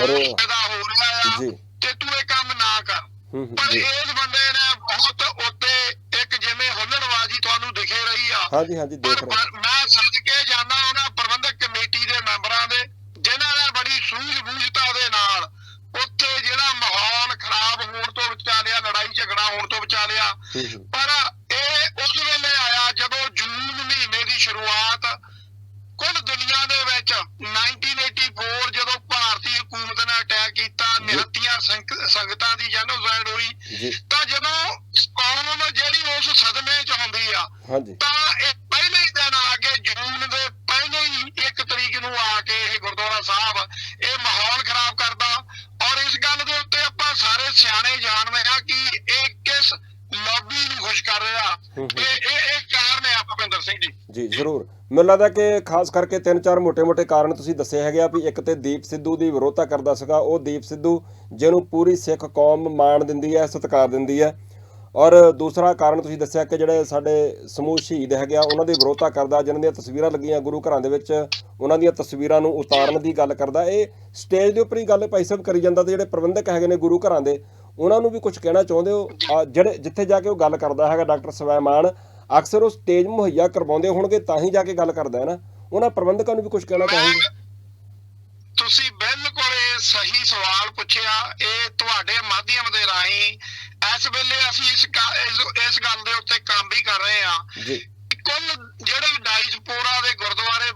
ਰੋਸ- ਬਹੁਤ ਰੋਸ ਰੋਸ। ਪੈਦਾ ਹੋ ਰਿਹਾ ਆ ਜੀ। ਤੇ ਤੂੰ ਇਹ ਕੰਮ ਨਾ ਕਰ। ਪਰ ਇਸ ਬੰਦੇ ਨੇ ਬਹੁਤ ਉੱਤੇ ਇੱਕ ਜਿਵੇਂ ਹੁੱਲੜਬਾਜ਼ੀ ਤੁਹਾਨੂੰ ਦਿਖੇ ਰਹੀ ਆ। ਹਾਂਜੀ ਹਾਂਜੀ ਦੇਖ ਰਹੇ ਮੈਂ ਸਦਕੇ ਜਾਣਾ ਉਹਨਾਂ ਪ੍ਰਬੰਧਕ ਕਮੇਟੀ ਦੇ ਮੈਂਬਰਾਂ ਦੇ ਜਿਨ੍ਹਾਂ ਨੇ ਬੜੀ ਸੂਝ-ਬੂਝਤਾ ਦੇ ਨਾਲ ਉੱਥੇ ਜਿਹੜਾ ਮਾਹੌਲ ਖਰਾਬ ਹੋਣ ਤੋਂ ਬਚਾ ਲਿਆ ਲੜਾਈ ਝਗੜਾ ਹੋਣ ਤੋਂ ਬਚਾ ਲਿਆ ਪਰ ਇਹ ਉਸ ਵੇਲੇ ਆਇਆ ਜਦੋਂ ਜੂਨ ਮਹੀਨੇ ਦੀ ਸ਼ੁਰੂਆਤ ਕੁੱਲ ਦੁਨੀਆ ਦੇ ਵਿੱਚ 1984 ਜਦੋਂ ਭਾਰਤੀ ਹਕੂਮਤ ਨੇ ਅਟੈਕ ਕੀਤਾ ਨਿਹੱਤੀਆਂ ਸੰਗ- ਸੰਗਤਾਂ ਦੀ ਜੈਨੋਸਾਈਡ ਹੋਈ ਜੀ ਤਾਂ ਜਦੋਂ ਕੌਮ ਜਿਹੜੀ ਉਸ ਸਦਮੇ ਚ ਹੁੰਦੀ ਆ ਹਾਂਜੀ। ਤਾਂ ਇਹ ਪਹਿਲੇ ਹੀ ਦਿਨ ਆ ਕੇ ਜੂਨ ਦੇ ਪਹਿਲੇ ਹੀ 1 ਤਰੀਕ ਨੂੰ ਆ ਕੇ ਇਹ ਗੁਰਦੁਆਰਾ ਸਾਹਿਬ ਇਹ ਮਾਹੌਲ ਖਰਾਬ ਕਰਦਾ। ਔਰ ਇਸ ਗੱਲ ਦੇ ਉੱਤੇ ਆਪਾਂ ਸਾਰੇ ਸਿਆਣੇ ਜਾਣਦੇ ਆ ਕਿ ਇਹ ਕਿਸ ਲੌਬੀ ਨੂੰ ਖੁਸ਼ ਕਰ ਰਿਹਾ। ਇਹ ਇਹ ਇਹ ਕਾਰਨ ਹੈ ਭਪਿੰਦਰ ਸਿੰਘ ਜੀ। ਜੀ ਜ਼ਰੂਰ। ਮੈਨੂੰ ਲੱਗਦਾ ਕਿ ਖਾਸ ਕਰਕੇ ਤਿੰਨ ਚਾਰ ਮੋٹے-ਮੋٹے ਕਾਰਨ ਤੁਸੀਂ ਦੱਸੇ ਹੈਗੇ ਆ ਵੀ ਇੱਕ ਤੇ ਦੀਪ ਸਿੱਧੂ ਦੀ ਵਿਰੋਧਤਾ ਕਰਦਾ ਸੀਗਾ ਉਹ ਦੀਪ ਸਿੱਧੂ ਜਿਹਨੂੰ ਪੂਰੀ ਸਿੱਖ ਕੌਮ ਮਾਣ ਦਿੰਦੀ ਹੈ ਸਤਿਕਾਰ ਦਿੰਦੀ ਹੈ। ਔਰ ਦੂਸਰਾ ਕਾਰਨ ਤੁਸੀਂ ਦੱਸਿਆ ਕਿ ਜਿਹੜੇ ਸਾਡੇ ਸਮੂਹ ਸ਼ਹੀਦ ਹੈਗੇ ਆ, ਉਹਨਾਂ ਦੀ ਵਿਰੋਧਤਾ ਕਰਦਾ, ਜਿਨ੍ਹਾਂ ਦੀਆਂ ਤਸਵੀਰਾਂ ਲੱਗੀਆਂ ਗੁਰੂ ਘਰਾਂ ਦੇ ਵਿੱਚ, ਉਹਨਾਂ ਦੀਆਂ ਤਸਵੀਰਾਂ ਨੂੰ ਉਤਾਰਨ ਦੀ ਗੱਲ ਕਰਦਾ। ਇਹ ਸਟੇਜ ਦੇ ਉੱਪਰ ਹੀ ਗੱਲ ਭਾਈ ਸਾਹਿਬ ਕਰੀ ਜਾਂਦਾ ਤੇ ਜਿਹੜੇ ਪ੍ਰਬੰਧਕ ਹੈਗੇ ਨੇ ਗੁਰੂ ਘਰਾਂ ਦੇ, ਉਹਨਾਂ ਨੂੰ ਵੀ ਕੁਝ ਕਹਿਣਾ ਚਾਹੁੰਦੇ ਹੋ? ਜਿਹੜੇ ਜਿੱਥੇ ਜਾ ਕੇ ਉਹ ਗੱਲ ਕਰਦਾ ਹੈਗਾ ਡਾਕਟਰ ਸਵੈਮਾਨ, ਅਕਸਰ ਉਹ ਸਟੇਜ ਮੁਹੱਈਆ ਕਰਵਾਉਂਦੇ ਹੋਣਗੇ, ਤਾਂ ਹੀ ਜਾ ਕੇ ਗੱਲ ਕਰਦਾ ਹੈ ਨਾ। ਉਹਨਾਂ ਪ੍ਰਬੰਧਕਾਂ ਨੂੰ ਵੀ ਕੁਝ ਕਹਿਣਾ ਚਾਹੁੰਦੇ ਤੁਸੀਂ ਬਿਲਕੁਲ ਸਹੀ ਸਵਾਲ ਪੁੱਛਿਆ। ਇਹ ਤੁਹਾਡੇ ਮਾਧਿਅਮ ਦੇ ਰਾਹੀਂ ਇਸ ਵੇਲੇ ਅਸੀਂ ਇਸ ਇਸ- ਗੱਲ ਦੇ ਉੱਤੇ ਕੰਮ ਵੀ ਕਰ ਰਹੇ ਹਾਂ। ਜੀ। ਕੁੱਲ ਜਿਹੜੇ ਡਾਈਸਪੋਰਾ ਦੇ ਗੁਰਦੁਆਰੇ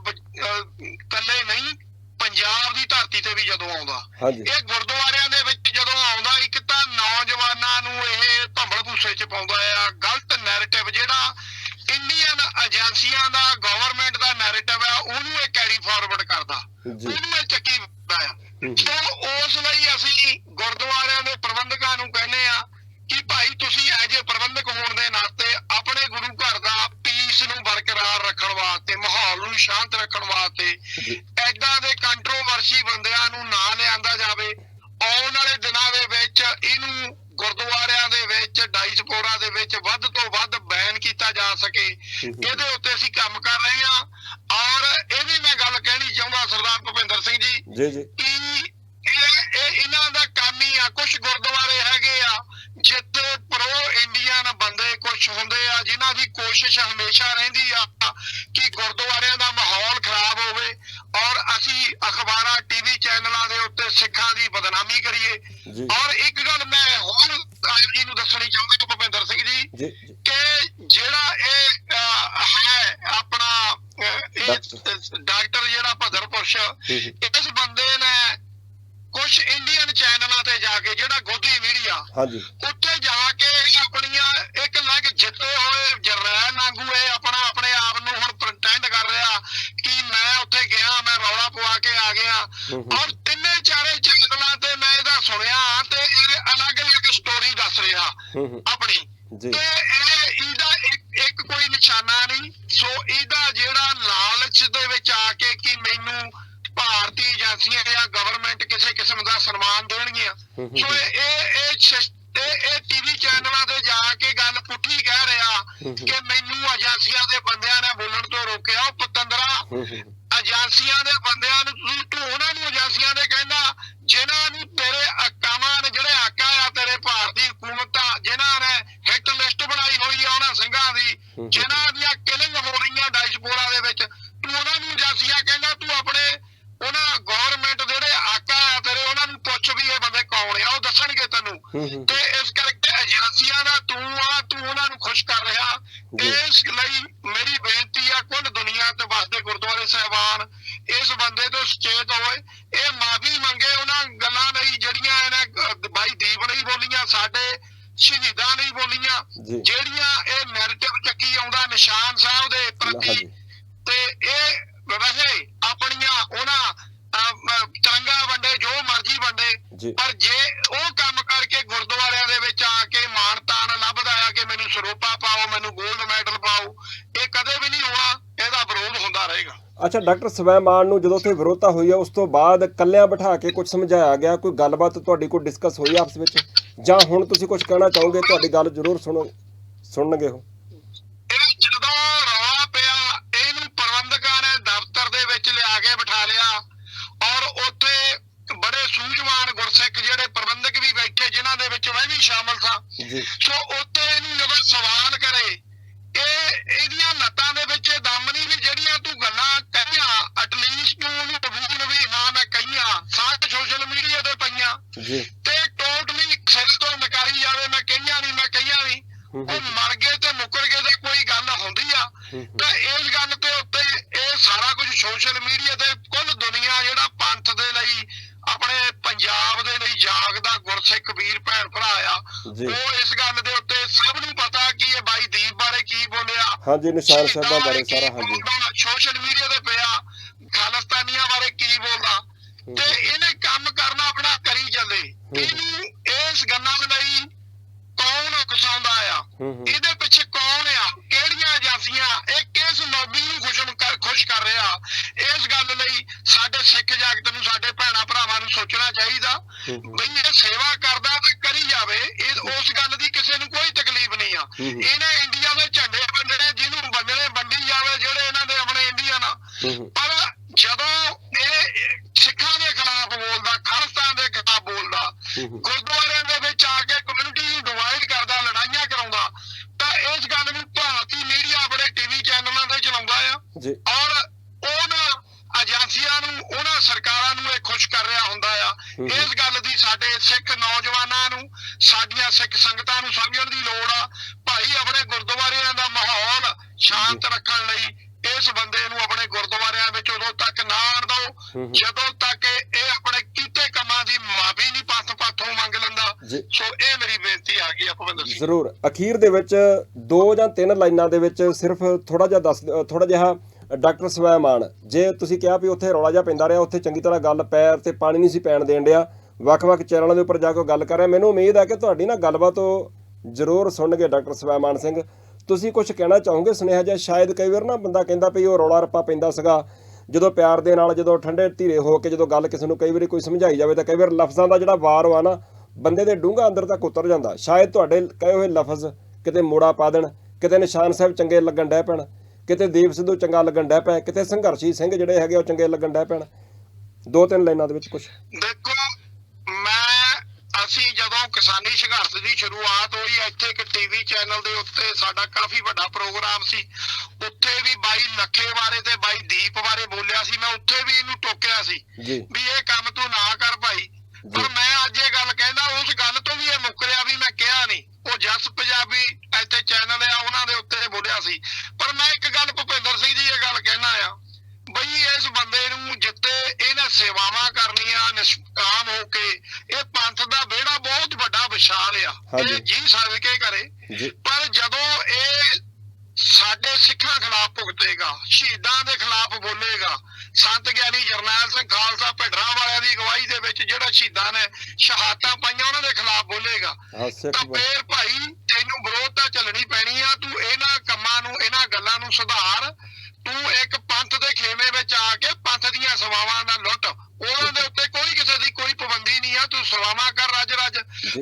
ਕੱਲੇ ਨਹੀਂ ਪੰਜਾਬ ਦੀ ਧਰਤੀ ਤੇ ਵੀ ਜਦੋਂ ਆਉਂਦਾ। ਇਹ ਗੁਰਦੁਆਰਿਆਂ ਦੇ ਵਿੱਚ ਜਦੋਂ ਆਉਂਦਾ ਇੱਕ ਤਾਂ ਨੌਜਵਾਨਾਂ ਨੂੰ ਇਹ ਭੰਬਲ ਭੂਸੇ ਚ ਪਾਉਂਦਾ ਆ ਗਲਤ ਨੈਰੇਟਿਵ ਜਿਹੜਾ ਇੰਡੀਅਨ ਏਜੰਸੀਆਂ ਦਾ ਗਵਰਨਮੈਂਟ ਦਾ ਨੈਰੇਟਿਵ ਆ ਉਹਨੂੰ ਇਹ ਕੈਰੀ ਫਾਰਵਰਡ ਕਰਦਾ। ਉਹਨੂੰ ਇਹ ਚੱਕੀ ਫਿਰਦਾ ਆ। ਸੋ ਉਸ ਲਈ ਅਸੀਂ ਗੁਰਦੁਆਰਿਆਂ ਦੇ ਪ੍ਰਬੰਧਕਾਂ ਨੂੰ ਕਹਿੰਦੇ ਆ ਕਿ ਭਾਈ ਤੁਸੀਂ ਐਜ ਏ ਪ੍ਰਬੰਧਕ ਹੋਣ ਦੇ ਨਾਤੇ ਆਪਣੇ ਗੁਰੂ ਘਰ ਦਾ ਪੀਸ ਨੂੰ ਬਰਕਰਾਰ ਰੱਖਣ ਵਾਸਤੇ ਮਾਹੌਲ ਨੂੰ ਸ਼ਾਂਤ ਰੱਖਣ ਵਾਸਤੇ ਜੀ ਐਦਾਂ ਦੇ ਕੰਟਰੋਵਰਸੀ ਬੰਦਿਆਂ ਨੂੰ ਨਾ ਲਿਆਂਦਾ ਜਾਵੇ ਆਉਣ ਵਾਲੇ ਦਿਨਾਂ ਦੇ ਵਿੱਚ ਇਹਨੂੰ ਗੁਰਦੁਆਰਿਆਂ ਦੇ ਵਿੱਚ ਡਾਈਸਪੋਰਾ ਦੇ ਵਿੱਚ ਵੱਧ ਤੋਂ ਵੱਧ ਬੈਨ ਕੀਤਾ ਜਾ ਸਕੇ ਇਹਦੇ ਉੱਤੇ ਅਸੀਂ ਕੰਮ ਕਰ ਰਹੇ ਹਾਂ ਔਰ ਇਹ ਵੀ ਮੈਂ ਗੱਲ ਕਹਿਣੀ ਚਾਹੁੰਦਾ ਸਰਦਾਰ ਭੁਪਿੰਦਰ ਸਿੰਘ ਜੀ ਜੀ ਜੀ ਕਿ ਇਹ ਇਹ ਇਹਨਾਂ ਦਾ ਕੰਮ ਹੀ ਆ ਕੁਝ ਗੁਰਦੁਆਰੇ ਹੈਗੇ ਆ ਜਿੱਥੇ ਪ੍ਰੋ ਇੰਡੀਅਨ ਬੰਦੇ ਕੁਝ ਹੁੰਦੇ ਆ ਜਿਨ੍ਹਾਂ ਦੀ ਕੋਸ਼ਿਸ਼ ਹਮੇਸ਼ਾ ਰਹਿੰਦੀ ਆ ਕਿ ਗੁਰਦੁਆਰਿਆਂ ਦਾ ਮਾਹੌਲ ਖਰਾਬ ਹੋਵੇ ਔਰ ਅਸੀਂ ਅਖਬਾਰਾਂ ਟੀਵੀ ਚੈਨਲਾਂ ਦੇ ਉੱਤੇ ਸਿੱਖਾਂ ਦੀ ਬਦਨਾਮੀ ਕਰੀਏ। ਔਰ ਇੱਕ ਗੱਲ ਮੈਂ ਹੋਰ ਆਪ ਜੀ ਨੂੰ ਦੱਸਣੀ ਚਾਹੁੰਦਾ ਭੁਪਿੰਦਰ ਸਿੰਘ ਜੀ ਕਿ ਜਿਹੜਾ ਇਹ ਹੈ ਆਪਣਾ ਇਹ ਡਾਕਟਰ। ਜਿਹੜਾ ਭਦਰ ਪੁਰਸ਼। ਇਸ ਬੰਦੇ ਨੇ ਕੁਝ ਇੰਡੀਅਨ ਚੈਨਲਾਂ ਤੇ ਜਾ ਕੇ ਜਿਹੜਾ ਗੋਦੀ ਮੀਡੀਆ ਹਾਂਜੀ। ਉੱਥੇ ਜਾ ਕੇ ਆਪਣੀਆਂ ਇੱਕ ਲੱਗ ਜਿੱਤੇ ਹੋਏ ਜਰਨੈਲ ਵਾਂਗੂ ਇਹ ਆਪਣਾ ਆਪਣੇ ਆਪ ਨੂੰ ਹੁਣ ਪ੍ਰਟੈਂਡ ਕਰ ਰਿਹਾ ਕਿ ਮੈਂ ਉੱਥੇ ਗਿਆ ਮੈਂ ਰੌਲਾ ਪਵਾ ਕੇ ਆ ਗਿਆ ਹੂੰ ਹੂੰ। ਔਰ ਤਿੰਨੇ ਚਾਰੇ ਚੈਨਲਾਂ ਤੇ ਮੈਂ ਇਹਦਾ ਸੁਣਿਆ ਤੇ ਇਹ ਅਲੱਗ-ਅਲੱਗ ਸਟੋਰੀ ਦੱਸ ਰਿਹਾ ਹੂੰ ਹੂੰ ਆਪਣੀ ਜੀ ਤੇ ਇਹ ਇਹਦਾ ਇੱਕ ਇੱਕ ਕੋਈ ਨਿਸ਼ਾਨਾ ਨਹੀਂ ਸੋ ਇਹਦਾ ਜਿਹੜਾ ਲਾਲਚ ਦੇ ਵਿੱਚ ਆ ਕੇ ਕਿ ਮੈਨੂੰ ਭਾਰਤੀ ਏਜੰਸੀਆਂ ਜਾਂ ਗਵਰਨਮੈਂਟ ਕਿਸੇ ਕਿਸਮ ਦਾ ਸਨਮਾਨ ਦੇਣਗੀਆਂ ਹੂੰ ਹੂੰ ਸੋ ਇਹ ਇਹ ਇਹ ਸ਼ਿਸ਼- ਇਹ ਇਹ ਟੀਵੀ ਚੈਨਲਾਂ ਤੇ ਜਾ ਕੇ ਗੱਲ ਪੁੱਠੀ ਕਹਿ ਰਿਹਾ ਹੂੰ। ਕਿ ਮੈਨੂੰ ਏਜੰਸੀਆਂ ਦੇ ਬੰਦਿਆਂ ਨੇ ਬੋਲਣ ਤੋਂ ਰੋਕਿਆ ਉਹ ਪਤੰਦਰਾ ਹੂੰ ਹੂੰ ਏਜੰਸੀਆਂ ਦੇ ਬੰਦਿਆਂ ਨੂੰ ਤੂੰ ਤੂੰ ਉਹਨਾਂ ਨੂੰ ਏਜੰਸੀਆਂ ਦੇ ਕਹਿੰਦਾ ਜਿਨ੍ਹਾਂ ਨੂੰ ਤੇਰੇ ਆਕਾਵਾਂ ਨੇ ਜਿਹੜੇ ਆਕਾ ਆ ਤੇਰੇ ਭਾਰਤੀ ਹਕੂਮਤਾਂ ਜਿਨ੍ਹਾਂ ਨੇ ਹਿੱਟ ਲਿਸਟ ਬਣਾਈ ਹੋਈ ਆ ਉਹਨਾਂ ਸਿੰਘਾਂ ਦੀ ਹੂੰ। ਜਿਨ੍ਹਾਂ ਦੀਆਂ ਕਿਲਿੰਗ ਹੋ ਰਹੀਆਂ ਡਾਇਸਪੋਰਾ ਦੇ ਵਿੱਚ ਤੂੰ ਉਹਨਾਂ ਨੂੰ ਏਜੰਸੀਆਂ ਕਹਿੰਦਾ ਤੂੰ ਆਪਣੇ ਉਹਨਾਂ ਗਵਰਨਮੈਂਟ ਜਿਹੜੇ ਆਕਾ ਆ ਤੇਰੇ ਉਹਨਾਂ ਨੂੰ ਪੁੱਛ ਵੀ ਇਹ ਬੰਦੇ ਕੌਣ ਆ ਉਹ ਦੱਸਣਗੇ ਤੈਨੂੰ ਹੂੰ ਹੂੰ ਤੇ ਇਸ ਕਰਕੇ ਏਜੰਸੀਆਂ ਦਾ ਤੂੰ ਆ ਤੂੰ ਉਹਨਾਂ ਨੂੰ ਖੁਸ਼ ਕਰ ਰਿਹਾ ਜੀ। ਇਸ ਲਈ ਮੇਰੀ ਬੇਨਤੀ ਆ ਕੁੱਲ ਦੁਨੀਆ ਤੇ ਵਸਦੇ ਗੁਰਦੁਆਰੇ ਸਾਹਿਬਾਨ ਇਸ ਬੰਦੇ ਤੋਂ ਸੁਚੇਤ ਹੋਏ ਇਹ ਮਾਫੀ ਮੰਗੇ ਉਹਨਾਂ ਗੱਲਾਂ ਲਈ ਜਿਹੜੀਆਂ ਇਹਨੇ ਅਹ, ਬਾਈ ਦੀਪ ਨਹੀਂ ਬੋਲੀਆਂ ਸਾਡੇ ਸ਼ਹੀਦਾਂ ਨਹੀਂ ਬੋਲੀਆਂ। ਜਿਹੜੀਆਂ ਇਹ ਨੈਰੇਟਿਵ ਚੱਕੀ ਆਉਂਦਾ ਨਿਸ਼ਾਨ ਸਾਹਿਬ ਦੇ ਪ੍ਰਤੀ। ਤੇ ਇਹ ਵੈਸੇ ਆਪਣੀਆਂ ਉਹਨਾਂ ਤਿਰੰਗਾ ਵੰਡੇ ਜੋ ਮਰਜ਼ੀ ਵੰਡੇ। ਪਰ ਜੇ ਉਹ ਕੰਮ ਕਰਕੇ ਗੁਰਦੁਆਰਿਆਂ ਦੇ ਵਿੱਚ ਆ ਕੇ ਮਾਣ ਤਾਣ ਲੱਭਦਾ ਆ ਕਿ ਮੈਨੂੰ ਸਰੋਪਾ ਪਾਓ ਮੈਨੂੰ 골ਡ ਮੈਡਲ ਪਾਓ ਇਹ ਕਦੇ ਵੀ ਨਹੀਂ ਹੋਣਾ ਇਹਦਾ ਵਿਰੋਧ ਹੁੰਦਾ ਰਹੇਗਾ। ਅੱਛਾ ਡਾਕਟਰ ਸਵੈਮਾਨ ਨੂੰ ਜਦੋਂ ਉੱਥੇ ਵਿਰੋਧਤਾ ਹੋਈ ਹੈ ਉਸ ਤੋਂ ਬਾਅਦ ਕੱਲਿਆਂ ਬਿਠਾ ਕੇ ਕੁਝ ਸਮਝਾਇਆ ਗਿਆ ਕੋਈ ਗੱਲਬਾਤ ਤੁਹਾਡੀ ਕੋਈ ਡਿਸਕਸ ਹੋਈ ਆਪਸ ਵਿੱਚ? ਜਾਂ ਹੁਣ ਤੁਸੀਂ ਕੁਝ ਕਹਿਣਾ ਚਾਹੋਗੇ ਤੁਹਾਡੀ ਗੱਲ ਜ਼ਰੂਰ ਸੁਣੋ ਸੁਣਨਗੇ ਉਹ। ਇਹ ਜਦੋਂ ਰੌਲਾ ਪਿਆ ਇਹਨੂੰ ਪ੍ਰਬੰਧਕਾਂ ਨੇ ਦਫ਼ਤਰ ਦੇ ਵਿੱਚ ਲਿਆ ਕੇ ਬਿਠਾ ਲਿਆ ਔਰ ਉੱਥੇ ਬੜੇ ਸੂਝਵਾਨ ਗੁਰਸਿੱਖ ਜਿਹੜੇ ਪ੍ਰਬੰਧਕ ਵੀ ਬੈਠੇ ਜਿਨ੍ਹਾਂ ਦੇ ਵਿੱਚ ਮੈਂ ਵੀ ਸ਼ਾਮਲ ਸਾਂ ਜੀ ਸੋ ਉੱਤੇ ਇਹਨੂੰ ਜਦੋਂ ਸਵਾਲ ਕਰੇ ਇਹ ਇਹਦੀਆਂ ਲੱਤਾਂ ਦੇ ਵਿੱਚ ਦਮ ਨਹੀਂ ਵੀ ਜਿਹੜੀਆਂ ਤੂੰ ਗੱਲਾਂ ਕਹੀਆਂ ਐਟਲੀਸਟ ਤੂੰ ਉਹਨੂੰ ਕਬੂਲ ਵੀ ਹਾਂ ਮੈਂ ਕਹੀਆਂ ਸਾਰੇ ਸੋਸ਼ਲ ਮੀਡੀਆ ਤੇ ਪਈਆਂ ਜੀ ਤੇ ਟੋਟਲੀ ਸਿਰ ਤੋਂ ਨਕਾਰੀ ਜਾਵੇ ਮੈਂ ਕਹੀਆਂ ਨਹੀਂ ਮੈਂ ਕਹੀਆਂ ਨਹੀਂ ਹੂੰ ਉਹ ਹੂੰ ਮਰ ਗਏ ਤੇ ਮੁੱਕਰ ਗਏ ਤੇ ਕੋਈ ਗੱਲ ਹੁੰਦੀ ਆ ਹੂੰ ਹੂੰ। ਤਾਂ ਇਸ ਗੱਲ ਤੇ ਉੱਤੇ ਇਹ ਸਾਰਾ ਕੁਝ ਸੋਸ਼ਲ ਮੀਡੀਆ ਤੇ ਕੁੱਲ ਦੁਨੀਆ ਜਿਹੜਾ ਪੰਥ ਦੇ ਲਈ ਆਪਣੇ ਪੰਜਾਬ ਦੇ ਲਈ ਜਾਗਦਾ ਗੁਰਸਿੱਖ ਵੀਰ ਭੈਣ ਭਰਾ ਆ ਜੀ ਉਹ ਇਸ ਗੱਲ ਦੇ ਉੱਤੇ ਸਭ ਨੂੰ ਪਤਾ ਕਿ ਇਹ ਬਾਈ ਦੀਪ ਬਾਰੇ ਕੀ ਬੋਲਿਆ ਹਾਂਜੀ ਨਿਸ਼ਾਨ ਸਾਹਿਬਾਂ ਬਾਰੇ ਸਾਰਾ ਹਾਂਜੀ। ਸੋਸ਼ਲ ਮੀਡੀਆ ਤੇ ਪਿਆ। ਖਾਲਸਤਾਨੀਆਂ ਬਾਰੇ ਕੀ ਬੋਲਦਾ? ਤੇ ਇਹਨੇ ਕੰਮ ਕਰਨਾ ਆਪਣਾ ਕਰੀ ਚੱਲੇ ਇਹਨੂੰ ਇਸ ਗੱਲਾਂ ਲਈ ਕੌਣ ਉਕਸਾਉਂਦਾ ਆ ਇਹਦੇ ਪਿੱਛੇ ਕੌਣ ਆ ਕਿਹੜੀਆਂ ਏਜੰਸੀਆਂ ਇਹ ਕਿਸ ਲੌਬੀ ਨੂੰ ਖੁਸ਼ ਕਰ ਖੁਸ਼ ਕਰ ਰਿਹਾ ਇਸ ਗੱਲ ਲਈ ਸਾਡੇ ਸਿੱਖ ਜਗਤ ਨੂੰ ਸਾਡੇ ਭੈਣਾ ਭਰਾਵਾਂ ਨੂੰ ਸੋਚਣਾ ਚਾਹੀਦਾ। ਬਈ ਇਹ ਸੇਵਾ ਕਰਦਾ ਤੇ ਕਰੀ ਜਾਵੇ ਇਹ ਉਸ ਗੱਲ ਦੀ ਕਿਸੇ ਨੂੰ ਕੋਈ ਤਕਲੀਫ ਨਹੀਂ ਆ। ਇਹਨੇ ਇੰਡੀਆ ਦੇ ਝੰਡੇ ਵੰਡਣੇ ਜਿਹਨੂੰ ਵੰਡਣੇ ਵੰਡੀ ਜਾਵੇ ਜਿਹੜੇ ਇਹਨਾਂ ਦੇ ਆਪਣੇ ਇੰਡੀਅਨ ਆ ਹੂੰ ਹੂੰ। ਪਰ ਜਦੋਂ ਇਹ ਸਿੱਖਾਂ ਦੇ ਖਿਲਾਫ ਬੋਲਦਾ ਖਾਲਸਤਾਨ ਦੇ ਖਿਲਾਫ ਬੋਲਦਾ। ਗੁਰਦੁਆਰਿਆਂ ਦੇ ਵਿੱਚ ਆ ਕੇ ਕਮਿਊਨਿਟੀ ਨੂੰ ਡਿਵਾਈਡ ਕਰਦਾ ਲੜਾਈਆਂ ਕਰਾਉਂਦਾ ਤਾਂ ਇਸ ਗੱਲ ਨੂੰ ਭਾਰਤੀ ਮੀਡੀਆ ਆਪਣੇ ਟੀਵੀ ਚੈਨਲਾਂ ਤੇ ਚਲਾਉਂਦਾ ਆ ਜੀ। ਔਰ ਉਹਨਾਂ ਏਜੰਸੀਆਂ ਨੂੰ ਉਹਨਾਂ ਸਰਕਾਰਾਂ ਨੂੰ ਇਹ ਖੁਸ਼ ਕਰ ਰਿਹਾ ਹੁੰਦਾ ਆ। ਇਸ ਗੱਲ ਦੀ ਸਾਡੇ ਸਿੱਖ ਨੌਜਵਾਨਾਂ ਨੂੰ ਸਾਡੀਆਂ ਸਿੱਖ ਸੰਗਤਾਂ ਨੂੰ ਸਮਝਣ ਦੀ ਲੋੜ ਆ। ਭਾਈ ਆਪਣੇ ਗੁਰਦੁਆਰਿਆਂ ਦਾ ਮਾਹੌਲ ਸ਼ਾਂਤ ਰੱਖਣ ਲਈ ਇਸ ਬੰਦੇ ਨੂੰ ਆਪਣੇ ਗੁਰਦੁਆਰਿਆਂ ਵਿੱਚ ਉਦੋਂ ਤੱਕ ਨਾ ਆਣ ਦਿਓ। ਜਦੋਂ ਤੱਕ ਇਹ ਆਪਣੇ ਕੀਤੇ ਕੰਮਾਂ ਦੀ ਮਾਫੀ ਨਹੀਂ ਪੱਥ ਪੱਥੋਂ ਮੰਗ ਲੈਂਦਾ ਸੋ ਇਹ ਮੇਰੀ ਬੇਨਤੀ ਆ ਗਈ ਭਵਿੰਦਰ ਸਿੰਘ। ਜ਼ਰੂਰ। ਅਖੀਰ ਦੇ ਵਿੱਚ ਦੋ ਜਾਂ ਤਿੰਨ ਲਾਈਨਾਂ ਦੇ ਵਿੱਚ ਸਿਰਫ ਥੋੜਾ ਜਿਹਾ ਦੱਸ ਥੋੜਾ ਜਿਹਾ ਡਾਕਟਰ ਸਵੈਮਾਨ ਜੇ ਤੁਸੀਂ ਕਿਹਾ ਵੀ ਉੱਥੇ ਰੌਲਾ ਜਿਹਾ ਪੈਂਦਾ ਰਿਹਾ ਉੱਥੇ ਚੰਗੀ ਤਰ੍ਹਾਂ ਗੱਲ ਪੈਰ ਤੇ ਪਾਣੀ ਨਹੀਂ ਸੀ ਪੈਣ ਦੇਣ ਡਿਆ ਵੱਖ-ਵੱਖ ਚੈਨਲਾਂ ਦੇ ਉੱਪਰ ਜਾ ਕੇ ਗੱਲ ਕਰ ਰਿਹਾ ਮੈਨੂੰ ਉਮੀਦ ਹੈ ਕਿ ਤੁਹਾਡੀ ਨਾ ਗੱਲਬਾਤ ਜ਼ਰੂਰ ਸੁਣਨਗੇ ਡਾਕਟਰ ਸਵੈਮਾਨ ਸਿੰਘ। ਤੁਸੀਂ ਕੁਝ ਕਹਿਣਾ ਚਾਹੋਗੇ ਸੁਨੇਹਾ ਜਿਹਾ? ਸ਼ਾਇਦ ਕਈ ਵਾਰ ਨਾ ਬੰਦਾ ਕਹਿੰਦਾ ਵੀ ਉਹ ਰੌਲਾ ਰੱਪਾ ਪੈਂਦਾ ਸੀਗਾ। ਜਦੋਂ ਪਿਆਰ ਦੇ ਨਾਲ, ਜਦੋਂ ਠੰਡੇ ਧੀਰੇ ਹੋ ਕੇ ਜਦੋਂ ਗੱਲ ਕਿਸੇ ਨੂੰ ਕਈ ਵਾਰੀ ਕੋਈ ਸਮਝਾਈ ਜਾਵੇ ਤਾਂ ਕਈ ਵਾਰ ਲਫ਼ਜ਼ਾਂ ਦਾ ਜਿਹੜਾ ਵਾਰ ਆ ਨਾ, ਬੰਦੇ ਦੇ ਡੂੰਘਾ ਅੰਦਰ ਤੱਕ ਉਤਰ ਜਾਂਦਾ। ਸ਼ਾਇਦ ਤੁਹਾਡੇ ਕਹੇ ਹੋਏ ਲਫ਼ਜ਼ ਕਿਤੇ ਮੋੜਾ ਪਾ ਦੇਣ, ਕਿਤੇ ਨਿਸ਼ਾਨ ਸਾਹਿਬ ਚੰਗੇ ਲੱਗਣ ਡੈ ਪੈਣ, ਕਿਤੇ ਦੀਪ ਸਿੱਧੂ ਚੰਗਾ ਲੱਗਣ ਡੈ ਪੈ ਕਿਤੇ ਸੰਘਰਸ਼ੀ ਸਿੰਘ ਜਿਹੜੇ ਹੈਗੇ ਉਹ ਚੰਗੇ ਲੱਗਣ ਡੈ ਪੈਣ। ਦੋ ਤਿੰਨ ਲਾਈਨਾਂ ਦੇ ਵਿੱਚ ਕੁਝ ਦੇਖੋ ਕਿਸਾਨੀ ਸੰਘਰਸ਼ ਦੀ ਸ਼ੁਰੂਆਤ ਹੋਈ। ਇੱਥੇ ਇੱਕ ਟੀਵੀ ਚੈਨਲ ਦੇ ਉੱਤੇ ਸਾਡਾ ਕਾਫੀ ਵੱਡਾ ਪ੍ਰੋਗਰਾਮ ਸੀ। ਉੱਥੇ ਵੀ ਬਾਈ ਲੱਖੇ ਬਾਰੇ ਤੇ ਬਾਈ ਦੀਪ ਬਾਰੇ ਬੋਲਿਆ ਸੀ। ਮੈਂ ਉੱਥੇ ਵੀ ਇਹਨੂੰ ਟੋਕਿਆ ਸੀ ਵੀ ਇਹ ਕੰਮ ਤੂੰ ਨਾ ਕਰ ਭਾਈ। ਪਰ ਮੈਂ ਅੱਜ ਇਹ ਗੱਲ ਕਹਿੰਦਾ ਉਸ ਗੱਲ ਤੋਂ ਵੀ ਇਹ ਮੁੱਕਰਿਆ ਵੀ ਮੈਂ ਕਿਹਾ ਨਹੀਂ। ਉਹ ਜਸ ਪੰਜਾਬੀ ਇੱਥੇ ਚੈਨਲ ਆ ਉਹਨਾਂ ਦੇ ਉੱਤੇ ਬੋਲਿਆ ਸੀ। ਪਰ ਮੈਂ ਇੱਕ ਗੱਲ ਭੁਪਿੰਦਰ ਸਿੰਘ ਜੀ ਇਹ ਗੱਲ ਕਹਿਣਾ ਆ ਬਈ ਇਸ ਬੰਦੇ ਨੂੰ ਜਿੱਤੇ ਇਹਨੇ ਸੇਵਾਵਾਂ ਕਰਨੀਆਂ ਨਿਸ਼ਕਾਮ ਹੋ ਕੇ ਇਹ ਪੰਥ ਦਾ ਵਿਹੜਾ ਬਹੁਤ ਵੱਡਾ ਵਿਸ਼ਾਲ ਆ। ਇਹ ਜੀ ਸਦ ਕੇ ਕਰੇ ਪਰ ਜਦੋਂ ਇਹ ਸਾਡੇ ਸਿੱਖਾਂ ਖਿਲਾਫ ਭੁਗਤੇਗਾ ਸ਼ਹੀਦਾਂ ਦੇ ਖਿਲਾਫ ਬੋਲੇਗਾ ਸੰਤ ਗਿਆਨੀ ਜਰਨੈਲ ਸਿੰਘ ਖਾਲਸਾ ਭਿੰਡਰਾਂ ਵਾਲਿਆਂ ਦੀ ਅਗਵਾਈ ਦੇ ਵਿੱਚ ਜਿਹੜਾ ਸ਼ਹੀਦਾਂ ਨੇ ਸ਼ਹਾਦਤਾਂ ਪਾਈਆਂ ਉਹਨਾਂ ਦੇ ਖਿਲਾਫ ਬੋਲੇਗਾ। ਤਾਂ ਫੇਰ ਭਾਈ ਤੈਨੂੰ ਵਿਰੋਧਤਾ ਚੱਲਣੀ ਪੈਣੀ ਆ ਤੂੰ ਇਹਨਾਂ ਕੰਮਾਂ ਨੂੰ ਇਹਨਾਂ ਗੱਲਾਂ ਨੂੰ ਸੁਧਾਰ। ਤੂੰ ਇੱਕ ਪੰਥ ਦੇ ਖੇਮੇ ਵਿੱਚ ਆ ਕੇ ਪੰਥ ਦੀਆਂ ਸੇਵਾਵਾਂ ਨਾਲ ਲੁੱਟ ਉਹਨਾਂ ਦੇ ਉੱਤੇ ਕੋਈ ਕਿਸੇ ਦੀ ਕੋਈ ਪਾਬੰਦੀ ਨਹੀਂ ਆ ਤੂੰ ਸੇਵਾਵਾਂ ਕਰ ਰੱਜ ਰੱਜ।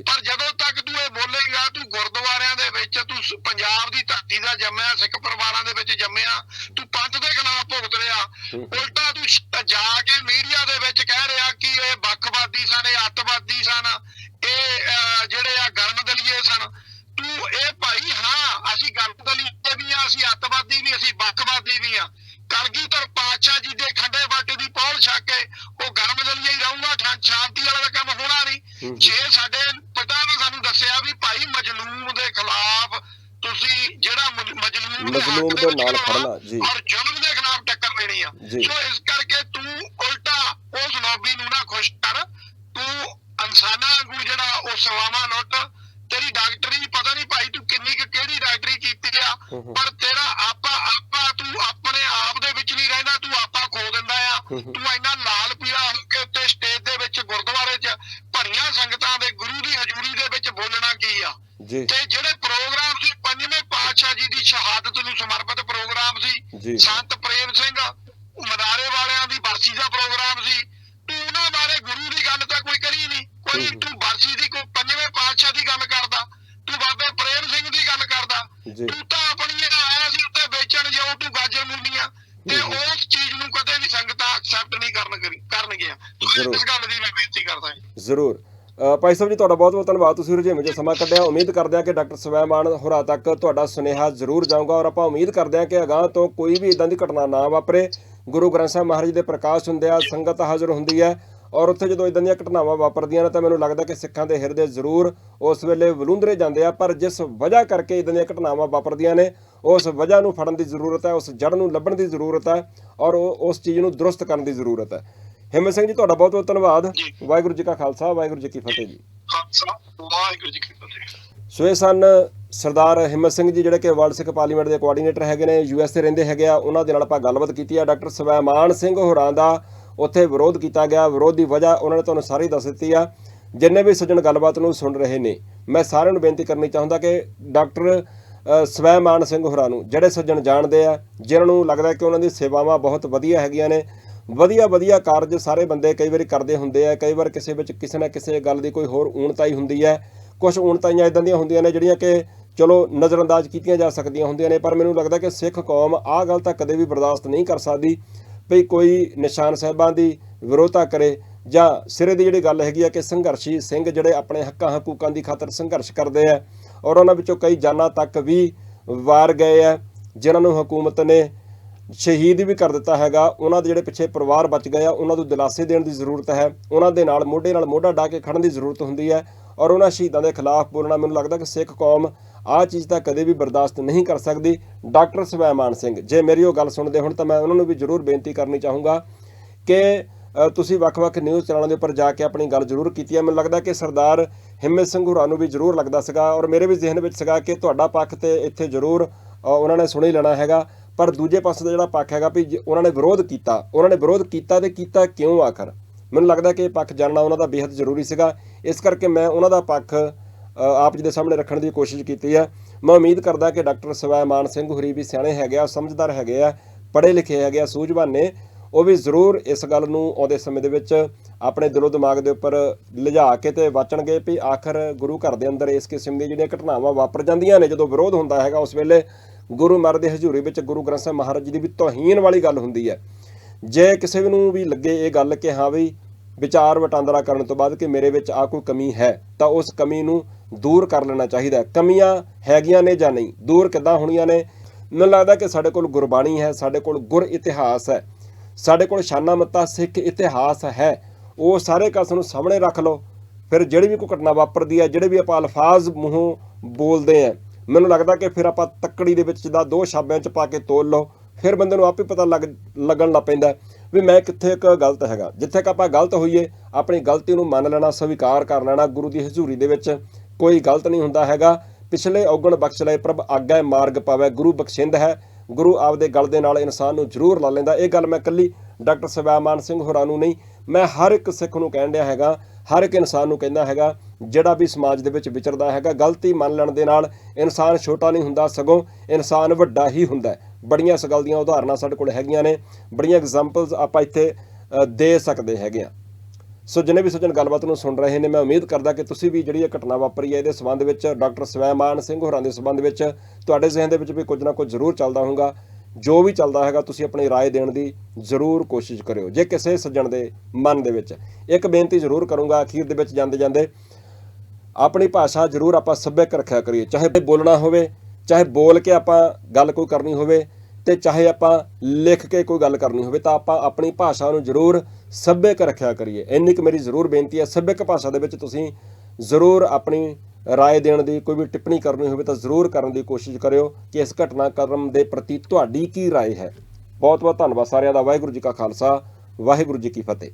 ਪਰ ਜਦੋਂ ਤੱਕ ਤੂੰ ਇਹ ਬੋਲੇਗਾ ਤੂੰ ਗੁਰਦੁਆਰਿਆਂ ਦੇ ਵਿੱਚ ਤੂੰ ਪੰਜਾਬ ਦੀ ਧਰਤੀ ਦਾ ਜੰਮਿਆ ਸਿੱਖ ਪਰਿਵਾਰਾਂ ਦੇ ਵਿੱਚ ਜੰਮਿਆ ਤੂੰ ਪੰਥ ਦੇ ਖਿਲਾਫ ਭੁਗਤ ਰਿਹਾ। ਉਲਟਾ ਤੂੰ ਜਾ ਕੇ ਮੀਡੀਆ ਦੇ ਵਿੱਚ ਕਹਿ ਰਿਹਾ ਕਿ ਇਹ ਵੱਖਵਾਦੀ ਸਨ ਇਹ ਅੱਤਵਾਦੀ ਸਨ ਇਹ ਜਿਹੜੇ ਆ ਗਰਮ ਦਲੀਏ ਸਨ ਤੂੰ ਇਹ ਭਾਈ ਹਾਂ ਅਸੀਂ ਗਰਮ ਦਲੀਏ ਅਸੀਂ ਅੱਤਵਾਦੀ ਵੀ ਅਸੀਂ ਵੱਖਵਾਦੀ ਵੀ ਆ ਕਲਗੀਧਰ ਪਾਤਸ਼ਾਹ ਜੀ ਦੇ ਖੰਡੇ ਬਾਟੇ ਦੀ ਪੌਲ ਛੱਕ ਕੇ ਉਹ ਗਰਮ ਦਲੀਏ ਹੀ ਰਹੂਗਾ ਸ਼ਾਂਤੀ ਵਾਲਾ ਕੰਮ ਹੋਣਾ ਨਹੀਂ। ਜੇ ਸਾਡੇ ਪਿਤਾ ਨੇ ਸਾਨੂੰ ਦੱਸਿਆ ਵੀ ਭਾਈ ਮਜਲੂਮ ਦੇ ਖਿਲਾਫ ਤੁਸੀਂ ਜਿਹੜਾ ਮੁਜ- ਮਜਲੂਮ ਦੇ ਹੱਕ ਨਾਲ ਖੜਨਾ, ਜੀ। ਔਰ ਜ਼ੁਲਮ ਦੇ ਖਿਲਾਫ ਟੱਕਰ ਲੈਣੀ ਆ। ਸੋ ਇਸ ਕਰਕੇ ਤੂੰ ਉਲਟਾ ਉਸ ਲੌਬੀ ਨੂੰ ਨਾ ਖੁਸ਼ ਕਰ ਤੂੰ ਇਨਸਾਨਾਂ ਵਾਂਗੂ ਜਿਹੜਾ ਉਹ ਸਵਾਵਾਂ ਲੁੱਟ ਤੇਰੀ ਡਾਕਟਰੀ ਪਤਾ ਨਹੀਂ ਭਾਈ ਤੂੰ ਕਿੰਨੀ ਕੁ ਕਿਹੜੀ ਡਾਕਟਰੀ ਕੀਤੀ ਆ। ਪਰ ਤੇਰਾ ਆਪਾ ਆਪਾ ਤੂੰ ਆਪਣੇ ਆਪ ਦੇ ਵਿੱਚ ਨਹੀਂ ਰਹਿੰਦਾ ਤੂੰ ਆਪਾ ਖੋ ਦਿੰਦਾ ਆ। ਤੂੰ ਇੰਨਾ ਲਾਲ ਪੀਲਾ ਹੋ ਕੇ ਉੱਤੇ ਸਟੇਜ ਦੇ ਵਿੱਚ ਗੁਰਦੁਆਰੇ 'ਚ ਭਰੀਆਂ ਸੰਗਤਾਂ ਦੇ ਗੁਰੂ ਦੀ ਹਜ਼ੂਰੀ ਦੇ ਵਿੱਚ ਬੋਲਣਾ ਕੀ ਆ ਤੇ ਜਿਹੜੇ ਪ੍ਰੋਗਰਾਮ ਸੀ ਪੰਜਵੇਂ ਪਾਤਸ਼ਾਹ ਜੀ ਦੀ ਸ਼ਹਾਦਤ ਨੂੰ ਸਮਰਪਿਤ ਪ੍ਰੋਗਰਾਮ। ਸੀ ਸੰਤ ਪ੍ਰੇਮ ਸਿੰਘ ਮਦਾਰੇ ਵਾਲਿਆਂ ਦੀ ਬਰਸੀ ਦਾ ਪ੍ਰੋਗਰਾਮ ਸੀ ਤੂੰ ਉਹਨਾਂ ਬਾਰੇ ਗੁਰੂ ਦੀ ਗੱਲ ਤਾਂ ਕੋਈ ਕਰੀ ਨਹੀਂ ਕੋਈ ਹੂੰ। ਤੂੰ ਬਰਸੀ ਦੀ ਕੋਈ ਪੰਜਵੇਂ ਪਾਤਸ਼ਾਹ ਦੀ ਗੱਲ ਕਰਦਾ ਤੂੰ ਬਾਬੇ ਪ੍ਰੇਮ ਸਿੰਘ ਦੀ ਗੱਲ ਕਰਦਾ ਜੀ। ਤੂੰ ਤਾਂ ਆਪਣੀਆਂ ਆਇਆ ਸੀ ਉੱਤੇ ਵੇਚਣ ਜਾਉ ਤੂੰ ਗਾਜਰ ਮੂਲੀਆਂ ਤੇ ਹੂੰ। ਉਸ ਚੀਜ਼ ਨੂੰ ਕਦੇ ਵੀ ਸੰਗਤ ਜ਼ਰੂਰ। ਇਸ ਗੱਲ ਦੀ ਮੈਂ ਬੇਨਤੀ ਕਰਦਾ ਹਾਂ ਜ਼ਰੂਰ। ਭਾਈ ਸਾਹਿਬ ਜੀ, ਤੁਹਾਡਾ ਬਹੁਤ ਬਹੁਤ ਧੰਨਵਾਦ। ਤੁਸੀਂ ਰੁਝੇਵੇਂ 'ਚ ਸਮਾਂ ਕੱਢਿਆ। ਉਮੀਦ ਕਰਦੇ ਹਾਂ ਕਿ ਡਾਕਟਰ ਸਵੈਮਾਨ ਹੋਰਾਂ ਤੱਕ ਤੁਹਾਡਾ ਸੁਨੇਹਾ ਜ਼ਰੂਰ ਜਾਊਗਾ ਔਰ ਆਪਾਂ ਉਮੀਦ ਕਰਦੇ ਹਾਂ ਕਿ ਅਗਾਂਹ ਤੋਂ ਕੋਈ ਵੀ ਇਦਾਂ ਦੀ ਘਟਨਾ ਨਾ ਵਾਪਰੇ। ਗੁਰੂ ਗ੍ਰੰਥ ਸਾਹਿਬ ਮਹਾਰਾਜ ਦੇ ਪ੍ਰਕਾਸ਼ ਹੁੰਦੇ ਆ, ਸੰਗਤ ਹਾਜ਼ਰ ਹੁੰਦੀ ਹੈ ਔਰ ਉੱਥੇ ਜਦੋਂ ਇਦਾਂ ਦੀਆਂ ਘਟਨਾਵਾਂ ਵਾਪਰਦੀਆਂ ਨੇ ਤਾਂ ਮੈਨੂੰ ਲੱਗਦਾ ਕਿ ਸਿੱਖਾਂ ਦੇ ਹਿਰਦੇ ਜ਼ਰੂਰ ਉਸ ਵੇਲੇ ਵਲੂੰਦਰੇ ਜਾਂਦੇ ਆ। ਪਰ ਜਿਸ ਵਜ੍ਹਾ ਕਰਕੇ ਇਦਾਂ ਦੀਆਂ ਘਟਨਾਵਾਂ ਵਾਪਰਦੀਆਂ ਨੇ, ਉਸ ਵਜ੍ਹਾ ਨੂੰ ਫੜਨ ਦੀ ਜ਼ਰੂਰਤ ਹੈ, ਉਸ ਜੜ ਨੂੰ ਲੱਭਣ ਦੀ ਜ਼ਰੂਰਤ ਹੈ ਔਰ ਉਹ- ਉਸ ਚੀਜ਼ ਨੂੰ ਦਰੁਸਤ ਕਰਨ ਦੀ ਜ਼ਰੂਰਤ ਹੈ। ਹਿੰਮਤ ਸਿੰਘ ਜੀ ਤੁਹਾਡਾ ਬਹੁਤ ਬਹੁਤ ਧੰਨਵਾਦ। ਵਾਹਿਗੁਰੂ ਜੀ ਕਾ ਖਾਲਸਾ ਵਾਹਿਗੁਰੂ ਜੀ ਕੀ ਫਤਿਹ ਜੀ। ਖਾਲਸਾ ਵਾਹਿਗੁਰੂ ਜੀ ਕੀ ਫਤਿਹ। ਸੋ ਇਹ ਸਨ ਸਰਦਾਰ ਹਿੰਮਤ ਸਿੰਘ ਜੀ ਜਿਹੜੇ ਕਿ ਵਰਲਡ ਸਿੱਖ ਪਾਰਲੀਮੈਂਟ ਦੇ ਕੋਆਰਡੀਨੇਟਰ ਹੈਗੇ ਨੇ ਯੂ ਐਸ ਏ ਰਹਿੰਦੇ ਹੈਗੇ ਆ ਉਹਨਾਂ ਦੇ ਨਾਲ ਆਪਾਂ ਗੱਲਬਾਤ ਕੀਤੀ ਆ। ਡਾਕਟਰ ਸਵੈਮਾਨ ਸਿੰਘ ਹੋਰਾਂ ਦਾ ਉੱਥੇ ਵਿਰੋਧ ਕੀਤਾ ਗਿਆ। ਵਿਰੋਧ ਦੀ ਵਜ੍ਹਾ ਉਹਨਾਂ ਨੇ ਤੁਹਾਨੂੰ ਸਾਰੀ ਦੱਸ ਦਿੱਤੀ ਆ। ਜਿੰਨੇ ਵੀ ਸੱਜਣ ਗੱਲਬਾਤ ਨੂੰ ਸੁਣ ਰਹੇ ਨੇ ਮੈਂ ਸਾਰਿਆਂ ਨੂੰ ਬੇਨਤੀ ਕਰਨੀ ਚਾਹੁੰਦਾ ਕਿ ਡਾਕਟਰ ਸਵੈਮਾਨ ਸਿੰਘ ਹੋਰਾਂ ਨੂੰ ਜਿਹੜੇ ਸੱਜਣ ਜਾਣਦੇ ਆ ਜਿਨ੍ਹਾਂ ਨੂੰ ਲੱਗਦਾ ਕਿ ਉਹਨਾਂ ਦੀ ਸੇਵਾਵਾਂ ਬਹੁਤ ਵਧੀਆ ਹੈਗੀਆਂ ਨੇ ਵਧੀਆ ਵਧੀਆ ਕਾਰਜ ਸਾਰੇ ਬੰਦੇ ਕਈ ਵਾਰੀ ਕਰਦੇ ਹੁੰਦੇ ਆ, ਕਈ ਵਾਰ ਕਿਸੇ ਵਿੱਚ ਕਿਸੇ ਨਾ ਕਿਸੇ ਗੱਲ ਦੀ ਕੋਈ ਹੋਰ ਊਣਤਾਈ ਹੁੰਦੀ ਹੈ। ਕੁਝ ਊਣਤਾਈਆਂ ਇਦਾਂ ਦੀਆਂ ਹੁੰਦੀਆਂ ਨੇ ਜਿਹੜੀਆਂ ਕਿ ਚਲੋ ਨਜ਼ਰਅੰਦਾਜ਼ ਕੀਤੀਆਂ ਜਾ ਸਕਦੀਆਂ ਹੁੰਦੀਆਂ ਨੇ, ਪਰ ਮੈਨੂੰ ਲੱਗਦਾ ਕਿ ਸਿੱਖ ਕੌਮ ਆਹ ਗੱਲ ਤਾਂ ਕਦੇ ਵੀ ਬਰਦਾਸ਼ਤ ਨਹੀਂ ਕਰ ਸਕਦੀ ਵੀ ਕੋਈ ਨਿਸ਼ਾਨ ਸਾਹਿਬਾਂ ਦੀ ਵਿਰੋਧਤਾ ਕਰੇ ਜਾਂ ਸਿਰੇ ਦੀ ਜਿਹੜੀ ਗੱਲ ਹੈਗੀ ਆ ਕਿ ਸੰਘਰਸ਼ੀ ਸਿੰਘ ਜਿਹੜੇ ਆਪਣੇ ਹੱਕਾਂ ਹਕੂਕਾਂ ਦੀ ਖਾਤਰ ਸੰਘਰਸ਼ ਕਰਦੇ ਆ ਔਰ ਉਹਨਾਂ ਵਿੱਚੋਂ ਕਈ ਜਾਨਾਂ ਤੱਕ ਵੀ ਵਾਰ ਗਏ ਆ, ਜਿਨ੍ਹਾਂ ਨੂੰ ਹਕੂਮਤ ਨੇ ਸ਼ਹੀਦ ਵੀ ਕਰ ਦਿੱਤਾ ਹੈਗਾ। ਉਹਨਾਂ ਦੇ ਜਿਹੜੇ ਪਿੱਛੇ ਪਰਿਵਾਰ ਬਚ ਗਏ ਆ, ਉਹਨਾਂ ਨੂੰ ਦਿਲਾਸੇ ਦੇਣ ਦੀ ਜ਼ਰੂਰਤ ਹੈ। ਉਹਨਾਂ ਦੇ ਨਾਲ, ਮੋਢੇ ਨਾਲ ਮੋਢਾ ਢਾ ਕੇ ਖੜਨ ਦੀ ਜ਼ਰੂਰਤ ਹੁੰਦੀ ਹੈ ਔਰ ਉਹਨਾਂ ਸ਼ਹੀਦਾਂ ਦੇ ਖਿਲਾਫ ਬੋਲਣਾ ਮੈਨੂੰ ਲੱਗਦਾ ਕਿ ਸਿੱਖ ਕੌਮ ਆਹ ਚੀਜ਼ ਤਾਂ ਕਦੇ ਵੀ ਬਰਦਾਸ਼ਤ ਨਹੀਂ ਕਰ ਸਕਦੀ। ਡਾਕਟਰ ਸਵੈਮਾਨ ਸਿੰਘ, ਜੇ ਮੇਰੀ ਉਹ ਗੱਲ ਸੁਣਦੇ ਹੁਣ ਤਾਂ ਮੈਂ ਉਹਨਾਂ ਨੂੰ ਵੀ ਜ਼ਰੂਰ ਬੇਨਤੀ ਕਰਨੀ ਚਾਹੂੰਗਾ ਕਿ ਤੁਸੀਂ ਵੱਖ-ਵੱਖ ਨਿਊਜ਼ ਚੈਨਲਾਂ ਦੇ ਉੱਪਰ ਜਾ ਕੇ ਆਪਣੀ ਗੱਲ ਜ਼ਰੂਰ ਕੀਤੀ ਹੈ। ਮੈਨੂੰ ਲੱਗਦਾ ਕਿ ਸਰਦਾਰ ਹਿੰਮਤ ਸਿੰਘ ਹੋਰਾਂ ਨੂੰ ਵੀ ਜ਼ਰੂਰ ਲੱਗਦਾ ਸੀਗਾ ਔਰ ਮੇਰੇ ਵੀ ਜ਼ਿਹਨ ਵਿੱਚ ਸੀਗਾ ਕਿ ਤੁਹਾਡਾ ਪੱਖ ਤੇ ਇੱਥੇ ਜ਼ਰੂਰ ਉਹਨਾਂ ਨੇ ਸੁਣੀ ਲੈਣਾ ਹੈਗਾ। ਪਰ ਦੂਜੇ ਪਾਸੇ ਦਾ ਜਿਹੜਾ ਪੱਖ ਹੈਗਾ ਵੀ ਜੇ ਉਹਨਾਂ ਨੇ ਵਿਰੋਧ ਕੀਤਾ, ਉਹਨਾਂ ਨੇ ਵਿਰੋਧ ਕੀਤਾ ਤੇ ਕੀਤਾ ਕਿਉਂ ਆਖਰ? ਮੈਨੂੰ ਲੱਗਦਾ ਕਿ ਇਹ ਪੱਖ ਜਾਣਨਾ ਉਹਨਾਂ ਦਾ ਬੇहद ਜ਼ਰੂਰੀ ਸੀਗਾ। ਇਸ ਕਰਕੇ ਮੈਂ ਉਹਨਾਂ ਦਾ ਪੱਖ ਆਪ ਜੀ ਦੇ ਸਾਹਮਣੇ ਰੱਖਣ ਦੀ ਕੋਸ਼ਿਸ਼ ਕੀਤੀ ਹੈ। ਮੈਂ ਉਮੀਦ ਕਰਦਾ ਕਿ ਡਾਕਟਰ ਸਵੈਮਾਨ ਸਿੰਘ ਹੁਰੀ ਵੀ ਸਿਆਣੇ ਹੈਗੇ ਆ, ਸਮਝਦਾਰ ਹੈਗੇ ਆ, ਪੜ੍ਹੇ ਲਿਖੇ ਹੈਗੇ ਆ, ਸੂਝਵਾਨ ਨੇ। ਉਹ ਵੀ ਜ਼ਰੂਰ ਇਸ ਗੱਲ ਨੂੰ ਆਉਂਦੇ ਸਮੇਂ ਦੇ ਵਿੱਚ ਆਪਣੇ ਦਿਲੋਂ ਦਿਮਾਗ ਦੇ ਉੱਪਰ ਲਿਜਾ ਕੇ ਤੇ ਵਾਚਣਗੇ ਵੀ ਆਖਰ ਗੁਰੂ ਘਰ ਦੇ ਅੰਦਰ ਇਸ ਕਿਸਮ ਦੀਆਂ ਜਿਹੜੀਆਂ ਘਟਨਾਵਾਂ ਵਾਪਰ ਜਾਂਦੀਆਂ ਨੇ, ਜਦੋਂ ਵਿਰੋਧ ਹੁੰਦਾ ਹੈਗਾ ਉਸ ਵੇਲੇ ਗੁਰੂ ਮਹਾਰਾਜ ਦੇ ਹਜ਼ੂਰੀ ਵਿੱਚ ਗੁਰੂ ਗ੍ਰੰਥ ਸਾਹਿਬ ਮਹਾਰਾਜ ਜੀ ਦੀ ਵੀ ਤੋਹੀਨ ਵਾਲੀ ਗੱਲ ਹੁੰਦੀ ਹੈ। ਜੇ ਕਿਸੇ ਨੂੰ ਵੀ ਲੱਗੇ ਇਹ ਗੱਲ ਕਿ ਹਾਂ ਵੀ ਵਿਚਾਰ ਵਟਾਂਦਰਾ ਕਰਨ ਤੋਂ ਬਾਅਦ ਕਿ ਮੇਰੇ ਵਿੱਚ ਆ ਕੋਈ ਕਮੀ ਹੈ, ਤਾਂ ਉਸ ਕਮੀ ਨੂੰ ਦੂਰ ਕਰ ਲੈਣਾ ਚਾਹੀਦਾ ਕਮੀਆਂ ਹੈਗੀਆਂ ਨੇ ਜਾਂ ਨਹੀਂ? ਦੂਰ ਕਿੱਦਾਂ ਹੋਣੀਆਂ ਨੇ? ਮੈਨੂੰ ਲੱਗਦਾ ਕਿ ਸਾਡੇ ਕੋਲ ਗੁਰਬਾਣੀ ਹੈ, ਸਾਡੇ ਕੋਲ ਗੁਰ ਇਤਿਹਾਸ ਹੈ। ਸਾਡੇ ਕੋਲ ਸ਼ਾਨਾ ਮੱਤਾ ਸਿੱਖ ਇਤਿਹਾਸ ਹੈ। ਉਹ ਸਾਰੇ ਕਸ ਨੂੰ ਸਾਹਮਣੇ ਰੱਖ ਲਓ। ਫਿਰ ਜਿਹੜੀ ਵੀ ਕੋਈ ਘਟਨਾ ਵਾਪਰਦੀ ਹੈ, ਜਿਹੜੇ ਵੀ ਆਪਾਂ ਅਲਫਾਜ਼ ਮੂੰਹੋਂ ਬੋਲਦੇ ਆ ਮੈਨੂੰ ਲੱਗਦਾ ਕਿ ਫਿਰ ਆਪਾਂ ਤੱਕੜੀ ਦੇ ਵਿੱਚ ਜਿੱਦਾਂ ਦੋ ਸ਼ਾਬਿਆਂ ਚ ਪਾ ਕੇ ਤੋਲ ਲਓ, ਫਿਰ ਬੰਦੇ ਨੂੰ ਆਪੇ ਪਤਾ ਲੱਗ, ਲੱਗਣ ਲੱਗ ਪੈਂਦਾ ਵੀ ਮੈਂ ਕਿੱਥੇ ਇੱਕ ਗਲਤ ਹੈਗਾ। ਜਿੱਥੇ ਕਿ ਆਪਾਂ ਗਲਤ ਹੋਈਏ, ਆਪਣੀ ਗਲਤੀ ਨੂੰ ਮੰਨ ਲੈਣਾ, ਸਵੀਕਾਰ ਕਰ ਲੈਣਾ, ਗੁਰੂ ਦੀ ਹਜ਼ੂਰੀ ਦੇ ਵਿੱਚ ਕੋਈ ਗਲਤ ਨਹੀਂ ਹੁੰਦਾ ਹੈਗਾ। ਪਿਛਲੇ ਔਗਣ ਬਖਸ਼ ਲਏ ਪ੍ਰਭ ਆਗੈ ਮਾਰਗ ਪਾਵੇ, ਗੁਰੂ ਬਖਸ਼ਿੰਦ ਹੈ, ਗੁਰੂ ਆਪਦੇ ਗਲ ਦੇ ਨਾਲ ਇਨਸਾਨ ਨੂੰ ਜ਼ਰੂਰ ਲਾ ਲੈਂਦਾ। ਇਹ ਗੱਲ ਮੈਂ ਕੱਲੀ ਡਾਕਟਰ ਸਵੈਮਾਨ ਸਿੰਘ ਹੋਰਾਂ ਨੂੰ ਨਹੀਂ, ਮੈਂ ਹਰ ਇੱਕ ਸਿੱਖ ਨੂੰ ਕਹਿਣ ਡਿਆ ਹੈਗਾ ਹਰ ਇੱਕ ਇਨਸਾਨ ਨੂੰ ਕਹਿੰਦਾ ਹੈਗਾ, ਜਿਹੜਾ ਵੀ ਸਮਾਜ ਦੇ ਵਿੱਚ ਵਿਚਰਦਾ ਹੈਗਾ, ਗਲਤੀ ਮੰਨ ਲੈਣ ਦੇ ਨਾਲ ਇਨਸਾਨ ਛੋਟਾ ਨਹੀਂ ਹੁੰਦਾ, ਸਗੋਂ ਇਨਸਾਨ ਵੱਡਾ ਹੀ ਹੁੰਦਾ ਹੈ। ਬੜੀਆਂ ਇਸ ਗੱਲ ਦੀਆਂ ਉਦਾਹਰਨਾਂ ਸਾਡੇ ਕੋਲ ਹੈਗੀਆਂ ਨੇ। ਬੜੀਆਂ ਐਗਜ਼ਾਮਪਲਸ ਆਪਾਂ ਇੱਥੇ ਦੇ ਸਕਦੇ ਹੈਗੇ ਆ ਸੋ ਜਿਨੇ ਵੀ ਸੱਜਣ ਗੱਲਬਾਤ ਨੂੰ ਸੁਣ ਰਹੇ ਨੇ, ਮੈਂ ਉਮੀਦ ਕਰਦਾ ਕਿ ਤੁਸੀਂ ਵੀ ਜਿਹੜੀ ਇਹ ਘਟਨਾ ਵਾਪਰੀ ਹੈ, ਇਹਦੇ ਸੰਬੰਧ ਵਿੱਚ ਡਾਕਟਰ ਸਵੈਮਾਨ ਸਿੰਘ ਹੋਰਾਂ ਦੇ ਸੰਬੰਧ ਵਿੱਚ, ਤੁਹਾਡੇ ਜ਼ਿਹਨ ਦੇ ਵਿੱਚ ਵੀ ਕੁਝ ਨਾ ਕੁਝ ਜ਼ਰੂਰ ਚੱਲਦਾ ਹੋਊਗਾ। ਜੋ ਵੀ ਚੱਲਦਾ ਹੈਗਾ ਤੁਸੀਂ ਆਪਣੀ رائے ਦੇਣ ਦੀ ਜ਼ਰੂਰ ਕੋਸ਼ਿਸ਼ ਕਰਿਓ ਜੇ ਕਿਸੇ ਸੱਜਣ ਦੇ ਮਨ ਦੇ ਵਿੱਚ ਇੱਕ ਬੇਨਤੀ ਜ਼ਰੂਰ ਕਰੂੰਗਾ ਅਖੀਰ ਦੇ ਵਿੱਚ ਜਾਂਦੇ ਜਾਂਦੇ ਆਪਣੀ ਭਾਸ਼ਾ ਜ਼ਰੂਰ ਆਪਾਂ ਸੱਭਿਅਕ ਰੱਖਿਆ ਕਰੀਏ ਚਾਹੇ ਬੋਲਣਾ ਹੋਵੇ ਚਾਹੇ ਬੋਲ ਕੇ ਆਪਾਂ ਗੱਲ ਕੋਈ ਕਰਨੀ ਹੋਵੇ ਤੇ ਚਾਹੇ ਆਪਾਂ ਲਿਖ ਕੇ ਕੋਈ ਗੱਲ ਕਰਨੀ ਹੋਵੇ ਤਾਂ ਆਪਾਂ ਆਪਣੀ ਭਾਸ਼ਾ ਨੂੰ ਜ਼ਰੂਰ ਸੱਭਿਅਕ ਰੱਖਿਆ ਕਰੀਏ ਇੰਨੀ ਕੁ ਮੇਰੀ ਜ਼ਰੂਰ ਬੇਨਤੀ ਹੈ ਸੱਭਿਅਕ ਭਾਸ਼ਾ ਦੇ ਵਿੱਚ ਤੁਸੀਂ ਜ਼ਰੂਰ ਆਪਣੀ ਰਾਏ ਦੇਣ ਦੀ ਕੋਈ ਵੀ ਟਿੱਪਣੀ ਕਰਨੀ ਹੋਵੇ ਤਾਂ ਜ਼ਰੂਰ ਕਰਨ ਦੀ ਕੋਸ਼ਿਸ਼ ਕਰਿਓ ਕਿ ਇਸ ਘਟਨਾ ਘਟਨਾਕ੍ਰਮ ਦੇ ਪ੍ਰਤੀ ਤੁਹਾਡੀ ਕੀ ਰਾਏ ਹੈ। ਬਹੁਤ ਬਹੁਤ ਧੰਨਵਾਦ ਸਾਰਿਆਂ ਦਾ। ਵਾਹਿਗੁਰੂ ਜੀ ਕਾ ਖਾਲਸਾ, ਵਾਹਿਗੁਰੂ ਜੀ ਕੀ ਫਤਿਹ।